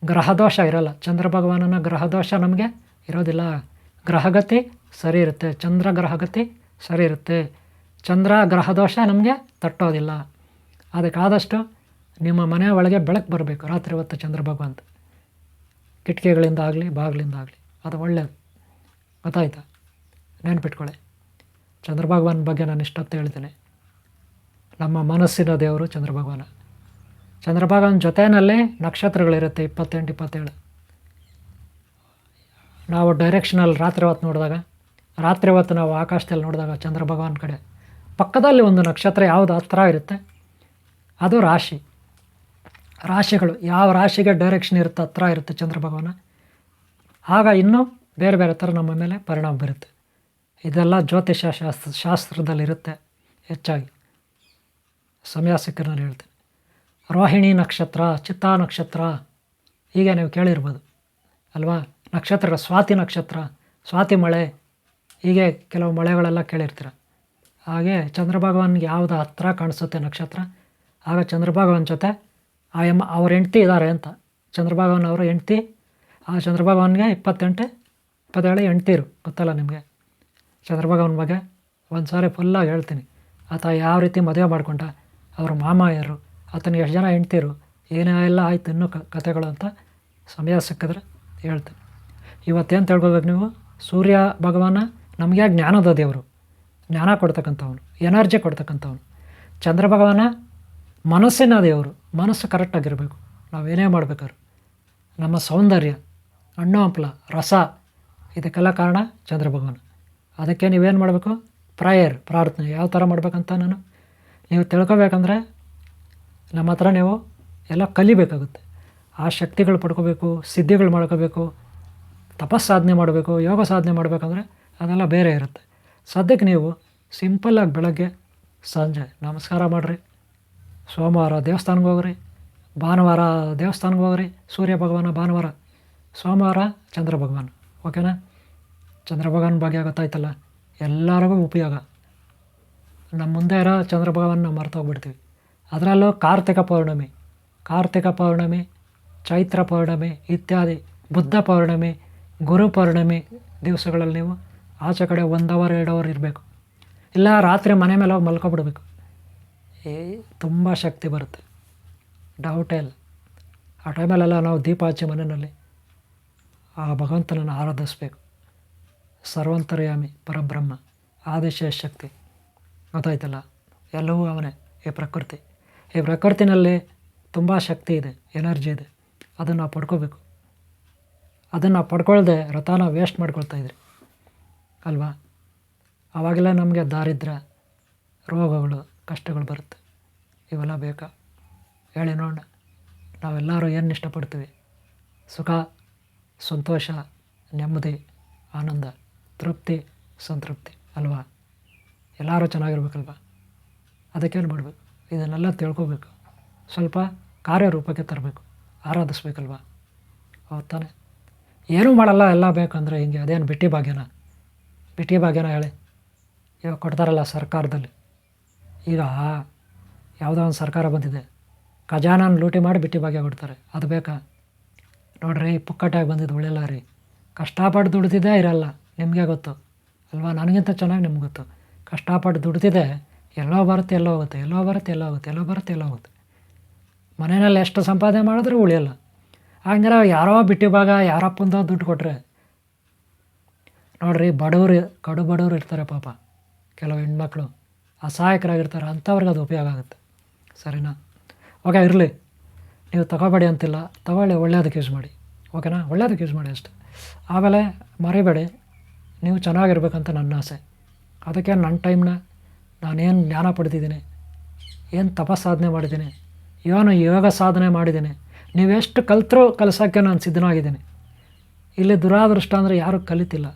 ಗ್ರಹದೋಷ ಇರಲ್ಲ. ಚಂದ್ರ ಭಗವಾನನ ಗ್ರಹದೋಷ ನಮಗೆ ಇರೋದಿಲ್ಲ. ಗ್ರಹಗತಿ ಸರಿ ಇರುತ್ತೆ. ಚಂದ್ರ ಗ್ರಹಗತಿ ಸರಿ ಇರುತ್ತೆ. ಚಂದ್ರ ಗ್ರಹದೋಷ ನಮಗೆ ತಟ್ಟೋದಿಲ್ಲ. ಅದಕ್ಕಾದಷ್ಟು ನಿಮ್ಮ ಮನೆ ಒಳಗೆ ಬೆಳಕು ಬರಬೇಕು. ರಾತ್ರಿ ಹೊತ್ತು ಚಂದ್ರ ಭಗವಂತ. ಕಿಟಕಿಗಳಿಂದ ಆಗಲಿ, ಬಾಗಿಲಿಂದ ಆಗಲಿ. ಅದು ಒಳ್ಳೆಯದು ಗೊತ್ತಾಯ್ತಾ? ನೆನ್ಪಿಟ್ಕೊಳ್ಳಿ. ಚಂದ್ರ ಭಗವಾನ್ ಬಗ್ಗೆ ನಾನು ಇಷ್ಟೊತ್ತು ಹೇಳ್ತೀನಿ ನಮ್ಮ ಮನಸ್ಸಿನ ದೇವರು ಚಂದ್ರ ಭಗವಾನ ಚಂದ್ರ ಭಗವಾನ್ ಜೊತೆಯಲ್ಲಿ ನಕ್ಷತ್ರಗಳಿರುತ್ತೆ ಇಪ್ಪತ್ತೆಂಟು, ಇಪ್ಪತ್ತೇಳು. ನಾವು ಡೈರೆಕ್ಷನಲ್ಲಿ ರಾತ್ರಿ ಹೊತ್ತು ನೋಡಿದಾಗ, ರಾತ್ರಿ ಹೊತ್ತು ನಾವು ಆಕಾಶದಲ್ಲಿ ನೋಡಿದಾಗ ಚಂದ್ರ ಭಗವಾನ್ ಕಡೆ ಪಕ್ಕದಲ್ಲಿ ಒಂದು ನಕ್ಷತ್ರ ಯಾವುದು ಹತ್ರ ಇರುತ್ತೆ? ಅದು ರಾಶಿ. ರಾಶಿಗಳು, ಯಾವ ರಾಶಿಗೆ ಡೈರೆಕ್ಷನ್ ಇರುತ್ತೆ ಹತ್ರ ಇರುತ್ತೆ ಚಂದ್ರ ಭಗವಾನ ಆಗ ಇನ್ನೂ ಬೇರೆ ಬೇರೆ ಥರ ನಮ್ಮ ಮೇಲೆ ಪರಿಣಾಮ ಬೀರುತ್ತೆ. ಇದೆಲ್ಲ ಜ್ಯೋತಿಷ ಶಾಸ್ತ್ರ ಶಾಸ್ತ್ರದಲ್ಲಿರುತ್ತೆ ಹೆಚ್ಚಾಗಿ. ಸಮಯ ಸಿಕ್ಕರೆ ನಾನು ಹೇಳ್ತೇನೆ. ರೋಹಿಣಿ ನಕ್ಷತ್ರ, ಚಿತ್ತಾ ನಕ್ಷತ್ರ ಹೀಗೆ ನೀವು ಕೇಳಿರ್ಬೋದು. ಅಲ್ವಾ? ನಕ್ಷತ್ರ, ಸ್ವಾತಿ ನಕ್ಷತ್ರ, ಸ್ವಾತಿ ಮಳೆ, ಹೀಗೆ ಕೆಲವು ಮಳೆಗಳೆಲ್ಲ ಕೇಳಿರ್ತೀರ. ಹಾಗೆ ಚಂದ್ರ ಭಗವಾನ್ಗೆ ಯಾವುದು ಹತ್ರ ಕಾಣಿಸುತ್ತೆ ನಕ್ಷತ್ರ? ಆಗ ಚಂದ್ರ ಭಗವಾನ್ ಜೊತೆ, ಆ ಎಮ್ಮ ಅವ್ರ ಹೆಂಡ್ತಿ ಇದ್ದಾರೆ ಅಂತ. ಚಂದ್ರ ಭಗವಾನ್ ಅವರ ಹೆಂಡ್ತಿ, ಆ ಚಂದ್ರ ಭಗವಾನ್ಗೆ ಇಪ್ಪತ್ತೆಂಟು, ಇಪ್ಪತ್ತೇಳು ಹೆಂಡ್ತಿರು. ಗೊತ್ತಲ್ಲ ನಿಮಗೆ? ಚಂದ್ರ ಭಗವಾನ್ ಬಗ್ಗೆ ಒಂದು ಸಾರಿ ಫುಲ್ಲಾಗಿ ಹೇಳ್ತೀನಿ. ಆತ ಯಾವ ರೀತಿ ಮದುವೆ ಮಾಡ್ಕೊಂಡ? ಅವ್ರ ಮಾಮಾಯರು ಆತನಿಗೆ ಎಷ್ಟು ಜನ ಹೆಂಡ್ತಿರು, ಏನೇ ಎಲ್ಲ ಆಯ್ತು ಇನ್ನೂ ಕಥೆಗಳು ಅಂತ ಸಮಯ ಸಿಕ್ಕಿದ್ರೆ ಹೇಳ್ತೀನಿ. ಇವತ್ತೇನು ತಿಳ್ಕೊಬೇಕು ನೀವು? ಸೂರ್ಯ ಭಗವಾನ ನಮಗೆ ಜ್ಞಾನದ ದೇವರು? ಜ್ಞಾನ ಕೊಡ್ತಕ್ಕಂಥವನು, ಎನರ್ಜಿ ಕೊಡ್ತಕ್ಕಂಥವನು. ಚಂದ್ರ ಭಗವಾನ ಮನಸ್ಸಿನ ದೇವರು, ಮನಸ್ಸು ಕರೆಕ್ಟಾಗಿರಬೇಕು ನಾವೇನೇ ಮಾಡಬೇಕಾದ್ರು. ನಮ್ಮ ಸೌಂದರ್ಯ ಹಣ್ಣು ಹಂಪಲ ರಸ, ಇದಕ್ಕೆಲ್ಲ ಕಾರಣ ಚಂದ್ರ ಭಗವಾನ. ಅದಕ್ಕೆ ನೀವೇನು ಮಾಡಬೇಕು? ಪ್ರಾಯರ್, ಪ್ರಾರ್ಥನೆ, ಯಾವ ಥರ ಮಾಡಬೇಕಂತ ನಾನು? ನೀವು ತಿಳ್ಕೊಬೇಕಂದ್ರೆ ನಮ್ಮ ಹತ್ರ ನೀವು ಎಲ್ಲ ಕಲಿಬೇಕಾಗುತ್ತೆ. ಆ ಶಕ್ತಿಗಳು ಪಡ್ಕೋಬೇಕು, ಸಿದ್ಧಿಗಳು ಮಾಡ್ಕೋಬೇಕು ತಪಸ್ಸಾಧನೆ ಮಾಡಬೇಕು, ಯೋಗ ಸಾಧನೆ ಮಾಡಬೇಕಂದ್ರೆ ಅದೆಲ್ಲ ಬೇರೆ ಇರುತ್ತೆ. ಸದ್ಯಕ್ಕೆ ನೀವು ಸಿಂಪಲ್ಲಾಗಿ ಬೆಳಗ್ಗೆ ಸಂಜೆ ನಮಸ್ಕಾರ ಮಾಡಿರಿ. ಸೋಮವಾರ ದೇವಸ್ಥಾನಕ್ಕೆ ಹೋಗ್ರಿ. ಭಾನುವಾರ ದೇವಸ್ಥಾನಕ್ಕೆ ಹೋಗ್ರಿ. ಸೂರ್ಯ ಭಗವಾನ ಭಾನುವಾರ. ಸೋಮವಾರ ಚಂದ್ರ ಭಗವಾನ್. ಓಕೆನಾ? ಚಂದ್ರ ಭಗವಾನ್ ಭಾಗ್ಯ ಗೊತ್ತಾಯ್ತಲ್ಲ? ಎಲ್ಲರಿಗೂ ಉಪಯೋಗ. ನಮ್ಮ ಮುಂದೆ ಇರೋ ಚಂದ್ರ ಭಗವಾನ್ ನಾವು ಮರ್ತೋಗ್ಬಿಡ್ತೀವಿ ಅದರಲ್ಲೂ ಕಾರ್ತಿಕ ಪೌರ್ಣಮಿ ಕಾರ್ತಿಕ ಪೌರ್ಣಮಿ, ಚೈತ್ರ ಪೌರ್ಣಮಿ ಇತ್ಯಾದಿ, ಬುದ್ಧ ಪೌರ್ಣಮಿ, ಗುರು ಪೌರ್ಣಮಿ ದಿವಸಗಳಲ್ಲಿ ನೀವು ಆಚೆ ಕಡೆ ಒಂದು ಅವರ್ ಎರಡು ಅವರ್ ಇರಬೇಕು. ಇಲ್ಲ, ರಾತ್ರಿ ಮನೆ ಮೇಲೆ ಹೋಗಿ ಮಲ್ಕೊಬಿಡ್ಬೇಕು. ಏ, ತುಂಬ ಶಕ್ತಿ ಬರುತ್ತೆ. ಡೌಟೇ ಇಲ್ಲ. ಆ ಟೈಮಲ್ಲೆಲ್ಲ ನಾವು ದೀಪ ಹಚ್ಚಿ ಮನೆಯಲ್ಲಿ ಆ ಭಗವಂತನನ್ನು ಆರಾಧಿಸ್ಬೇಕು. ಸರ್ವಂತರ್ಯಾಮಿ, ಪರಬ್ರಹ್ಮ ಆದೇಶ ಶಕ್ತಿ. ಗೊತ್ತಾಯ್ತಲ್ಲ ಎಲ್ಲವೂ ಅವನೇ ಈ ಪ್ರಕೃತಿ. ಈ ಪ್ರಕೃತಿನಲ್ಲಿ ತುಂಬ ಶಕ್ತಿ ಇದೆ, ಎನರ್ಜಿ ಇದೆ. ಅದನ್ನು ನಾವು ಪಡ್ಕೋಬೇಕು. ಅದನ್ನು ಪಡ್ಕೊಳ್ಳದೆ ರಥನ ವೇಸ್ಟ್ ಮಾಡ್ಕೊಳ್ತಾ ಇದ್ರಿ. ಅಲ್ವಾ? ಆವಾಗೆಲ್ಲ ನಮಗೆ ದಾರಿದ್ರ, ರೋಗಗಳು, ಕಷ್ಟಗಳು ಬರುತ್ತೆ. ಇವೆಲ್ಲ ಬೇಕಾ? ಹೇಳಿ ನೋಡೋಣ. ನಾವೆಲ್ಲರೂ ಏನು ಇಷ್ಟಪಡ್ತೀವಿ? ಸುಖ, ಸಂತೋಷ, ನೆಮ್ಮದಿ, ಆನಂದ, ತೃಪ್ತಿ, ಸಂತೃಪ್ತಿ. ಅಲ್ವಾ? ಎಲ್ಲರೂ ಚೆನ್ನಾಗಿರ್ಬೇಕಲ್ವ? ಅದಕ್ಕೇನು ಮಾಡಬೇಕು ಇದನ್ನೆಲ್ಲ ತಿಳ್ಕೊಬೇಕು. ಸ್ವಲ್ಪ ಕಾರ್ಯರೂಪಕ್ಕೆ ತರಬೇಕು. ಆರಾಧಿಸ್ಬೇಕಲ್ವ? ಹೌದು ತಾನೆ ಏನೂ ಮಾಡಲ್ಲ, ಎಲ್ಲ ಬೇಕಂದರೆ ಹಿಂಗೆ ಅದೇನು ಬಿಟ್ಟಿ ಭಾಗ್ಯನ? ಬಿಟ್ಟಿ ಭಾಗ್ಯನ ಹೇಳಿ. ಇವಾಗ ಕೊಡ್ತಾರಲ್ಲ ಸರ್ಕಾರದಲ್ಲಿ. ಈಗ ಯಾವುದೋ ಒಂದು ಸರ್ಕಾರ ಬಂದಿದೆ. ಖಜಾನನ ಲೂಟಿ ಮಾಡಿ ಬಿಟ್ಟಿ ಭಾಗ್ಯ ಕೊಡ್ತಾರೆ. ಅದು ಬೇಕಾ? ನೋಡ್ರಿ ಪುಕ್ಕಟ್ಟಾಗಿ ಬಂದಿದ್ದು ಉಳಿಯಲ್ಲ ರೀ. ಕಷ್ಟಪಟ್ಟು ದುಡ್ದಿದ್ದೇ ಇರಲ್ಲ. ನಿಮಗೆ ಗೊತ್ತು. ಅಲ್ವಾ? ನನಗಿಂತ ಚೆನ್ನಾಗಿ ನಿಮ್ಗೆ ಗೊತ್ತು. ಕಷ್ಟಪಟ್ಟು ದುಡ್ದಿದೆ, ಎಲ್ಲೋ ಬರುತ್ತೆ, ಎಲ್ಲೋ ಹೋಗುತ್ತೆ, ಎಲ್ಲೋ ಬರುತ್ತೆ, ಎಲ್ಲೋ ಹೋಗುತ್ತೆ, ಎಲ್ಲೋ ಬರುತ್ತೆ, ಎಲ್ಲೋ ಹೋಗುತ್ತೆ. ಮನೆಯಲ್ಲಿ ಎಷ್ಟು ಸಂಪಾದನೆ ಮಾಡಿದ್ರೂ ಉಳಿಯಲ್ಲ. ಹಂಗಾರೆ ಯಾರೋ ಬಿಟ್ಟಿ ಭಾಗ, ಯಾರಪ್ಪಂದ ದುಡ್ಡು ಕೊಟ್ಟರೆ ನೋಡ್ರಿ, ಬಡವರು, ಕಡು ಬಡವರು ಇರ್ತಾರೆ ಪಾಪ. ಕೆಲವು ಹೆಣ್ಮಕ್ಳು ಅಸಹಾಯಕರಾಗಿರ್ತಾರೆ, ಅಂಥವ್ರಿಗೆ ಅದು ಉಪಯೋಗ ಆಗುತ್ತೆ. ಸರಿನಾ? ಓಕೆ, ಇರಲಿ. ನೀವು ತಗೋಬೇಡಿ ಅಂತಿಲ್ಲ. ತಗೊಳ್ಳಿ, ಒಳ್ಳೆಯದಕ್ಕೆ ಯೂಸ್ ಮಾಡಿ. ಓಕೆನಾ? ಒಳ್ಳೆಯದಕ್ಕೆ ಯೂಸ್ ಮಾಡಿ ಅಷ್ಟೆ. ಆಮೇಲೆ ಮರಿಬೇಡಿ. ನೀವು ಚೆನ್ನಾಗಿರ್ಬೇಕಂತ ನನ್ನ ಆಸೆ. ಅದಕ್ಕೆ ನನ್ನ ಟೈಮ್ನ ನಾನೇನು ಜ್ಞಾನ ಪಡೆದಿದ್ದೀನಿ, ಏನು ತಪಸ್ಸಾಧನೆ ಮಾಡಿದ್ದೀನಿ, ಏನು ಯೋಗ ಸಾಧನೆ ಮಾಡಿದ್ದೀನಿ, ನೀವೆಷ್ಟು ಕಲಿತರೂ ಕಲಿಸೋಕ್ಕೆ ನಾನು ಸಿದ್ಧನಾಗಿದ್ದೀನಿ. ಇಲ್ಲಿ ದುರಾದೃಷ್ಟ ಅಂದರೆ ಯಾರೂ ಕಲಿತಿಲ್ಲ.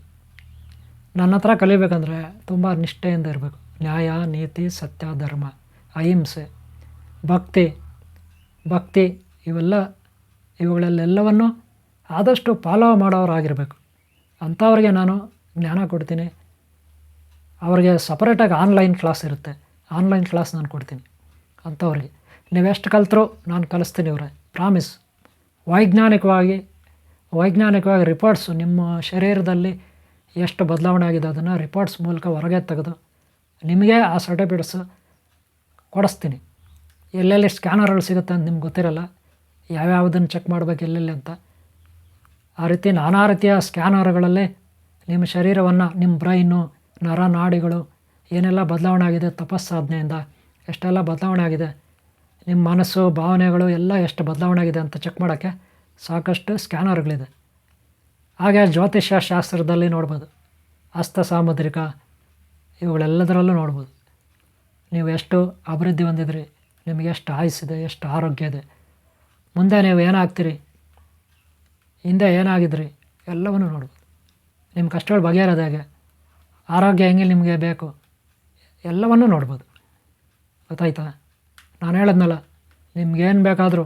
ನನ್ನ ಹತ್ರ ಕಲಿಬೇಕಂದ್ರೆ ತುಂಬ ನಿಷ್ಠೆಯಿಂದ ಇರಬೇಕು. ನ್ಯಾಯ, ನೀತಿ, ಸತ್ಯ, ಧರ್ಮ, ಅಹಿಂಸೆ, ಭಕ್ತಿ ಭಕ್ತಿ, ಇವೆಲ್ಲ ಇವುಗಳಲ್ಲೆಲ್ಲವನ್ನು ಆದಷ್ಟು ಫಾಲೋ ಮಾಡೋರಾಗಿರಬೇಕು ಅಂಥವ್ರಿಗೆ ನಾನು ಜ್ಞಾನ ಕೊಡ್ತೀನಿ. ಅವ್ರಿಗೆ ಸಪರೇಟಾಗಿ ಆನ್ಲೈನ್ ಕ್ಲಾಸ್ ಇರುತ್ತೆ. ಆನ್ಲೈನ್ ಕ್ಲಾಸ್ ನಾನು ಕೊಡ್ತೀನಿ ಅಂಥವ್ರಿಗೆ ನೀವೆಷ್ಟು ಕಲ್ತರೂ ನಾನು ಕಲಿಸ್ತೀನಿ ಇವರೇ. ಪ್ರಾಮಿಸ್ ವೈಜ್ಞಾನಿಕವಾಗಿ ವೈಜ್ಞಾನಿಕವಾಗಿ ರಿಪೋರ್ಟ್ಸು ನಿಮ್ಮ ಶರೀರದಲ್ಲಿ ಎಷ್ಟು ಬದಲಾವಣೆ ಆಗಿದೆ ಅದನ್ನು ರಿಪೋರ್ಟ್ಸ್ ಮೂಲಕ ಹೊರಗೆ ತೆಗೆದು ನಿಮಗೆ ಆ ಸರ್ಟಿಫಿಕೇಟ್ಸ್ ಕೊಡಿಸ್ತೀನಿ. ಎಲ್ಲೆಲ್ಲಿ ಸ್ಕ್ಯಾನರ್ಗಳು ಸಿಗುತ್ತೆ ಅಂತ ನಿಮ್ಗೆ ಗೊತ್ತಿರಲ್ಲ. ಯಾವ್ಯಾವುದನ್ನು ಚೆಕ್ ಮಾಡಬೇಕು ಎಲ್ಲೆಲ್ಲಿ ಅಂತ. ಆ ರೀತಿ ನಾನಾ ರೀತಿಯ ಸ್ಕ್ಯಾನರ್ಗಳಲ್ಲಿ ನಿಮ್ಮ ಶರೀರವನ್ನು, ನಿಮ್ಮ ಬ್ರೈನು ನರ ನಾಡಿಗಳು, ಏನೆಲ್ಲ ಬದಲಾವಣೆ ಆಗಿದೆ ತಪಸ್ಸಾಧನೆಯಿಂದ ಎಷ್ಟೆಲ್ಲ ಬದಲಾವಣೆ ಆಗಿದೆ ನಿಮ್ಮ ಮನಸ್ಸು, ಭಾವನೆಗಳು ಎಲ್ಲ ಎಷ್ಟು ಬದಲಾವಣೆ ಆಗಿದೆ ಅಂತ ಚೆಕ್ ಮಾಡೋಕ್ಕೆ ಸಾಕಷ್ಟು ಸ್ಕ್ಯಾನರ್ಗಳಿದೆ ಹಾಗೆ ಜ್ಯೋತಿಷ್ಯ ಶಾಸ್ತ್ರದಲ್ಲಿ ನೋಡ್ಬೋದು. ಹಸ್ತ ಸಾಮುದ್ರಿಕ, ಇವುಗಳೆಲ್ಲದರಲ್ಲೂ ನೋಡ್ಬೋದು. ನೀವು ಎಷ್ಟು ಅಭಿವೃದ್ಧಿ ಹೊಂದಿದ್ರಿ, ನಿಮಗೆ ಎಷ್ಟು ಆಯಸ್ಸಿದೆ ಎಷ್ಟು ಆರೋಗ್ಯ ಇದೆ. ಮುಂದೆ ನೀವು ಏನಾಗ್ತೀರಿ, ಹಿಂದೆ ಏನಾಗಿದ್ರಿ, ಎಲ್ಲವನ್ನೂ ನೋಡ್ಬೋದು. ನಿಮ್ಮ ಕಷ್ಟಗಳು ಬಗೆಹರೋದು ಹೇಗೆ? ಆರೋಗ್ಯ ಹೆಂಗೆ ನಿಮಗೆ ಬೇಕು? ಎಲ್ಲವನ್ನೂ ನೋಡ್ಬೋದು. ಗೊತ್ತಾಯ್ತಾ? ನಾನು ಹೇಳಿದ್ನಲ್ಲ, ನಿಮ್ಗೇನು ಬೇಕಾದರೂ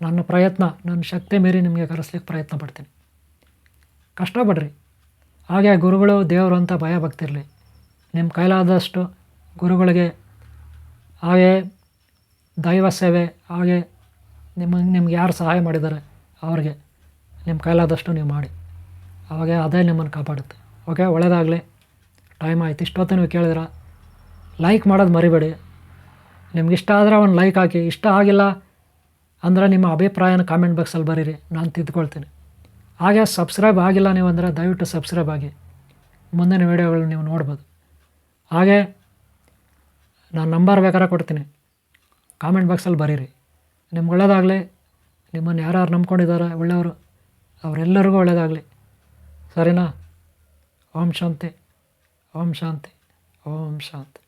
ನನ್ನ ಪ್ರಯತ್ನ, ನನ್ನ ಶಕ್ತಿ ಮೀರಿ ನಿಮಗೆ ಕರೆಸ್ಲಿಕ್ಕೆ ಪ್ರಯತ್ನ ಪಡ್ತೀನಿ. ಕಷ್ಟಪಡ್ರಿ ಹಾಗೆ ಗುರುಗಳು, ದೇವರು ಅಂತ ಭಯ ಭಕ್ತಿರಲಿ ನಿಮ್ಮ ಕೈಲಾದಷ್ಟು ಗುರುಗಳಿಗೆ ಹಾಗೆ ದೈವ ಸೇವೆ, ಹಾಗೆ ನಿಮ್ಮ, ನಿಮ್ಗೆ ಯಾರು ಸಹಾಯ ಮಾಡಿದ್ದಾರೆ, ಅವ್ರಿಗೆ ನಿಮ್ಮ ಕೈಲಾದಷ್ಟು ನೀವು ಮಾಡಿ. ಅವಾಗ ಅದೇ ನಿಮ್ಮನ್ನು ಕಾಪಾಡುತ್ತೆ. ಓಕೆ ಒಳ್ಳೆಯದಾಗಲಿ ಟೈಮ್ ಆಯ್ತು. ಇಷ್ಟೊತ್ತು ನೀವು ಕೇಳಿದ್ರ. ಲೈಕ್ ಮಾಡೋದು ಮರಿಬೇಡಿ. ನಿಮ್ಗೆ ಇಷ್ಟ ಆದರೆ ಒಂದು ಲೈಕ್ ಹಾಕಿ. ಇಷ್ಟ ಆಗಿಲ್ಲ ಅಂದರೆ ನಿಮ್ಮ ಅಭಿಪ್ರಾಯನ ಕಾಮೆಂಟ್ ಬಾಕ್ಸಲ್ಲಿ ಬರೀರಿ. ನಾನು ತಿದ್ಕೊಳ್ತೀನಿ. ಹಾಗೆ ಸಬ್ಸ್ಕ್ರೈಬ್ ಆಗಿಲ್ಲ ನೀವು ಅಂದರೆ ದಯವಿಟ್ಟು ಸಬ್ಸ್ಕ್ರೈಬ್ ಆಗಿ. ಮುಂದಿನ ವೀಡಿಯೋಗಳು ನೀವು ನೋಡ್ಬೋದು. ಹಾಗೆ ನಾನು ನಂಬರ್ ಬೇಕಾದ್ರೆ ಕೊಡ್ತೀನಿ. ಕಾಮೆಂಟ್ ಬಾಕ್ಸಲ್ಲಿ ಬರೀರಿ. ನಿಮ್ಗೆ ಒಳ್ಳೇದಾಗಲಿ. ನಿಮ್ಮನ್ನು ಯಾರ್ಯಾರು ನಂಬ್ಕೊಂಡಿದ್ದಾರೆ ಒಳ್ಳೆಯವರು, ಅವರೆಲ್ಲರಿಗೂ ಒಳ್ಳೆಯದಾಗಲಿ ಸರಿನಾ? ಓಂ ಶಾಂತಿ ಓಂ ಶಾಂತಿ ಓಂ ಶಾಂತಿ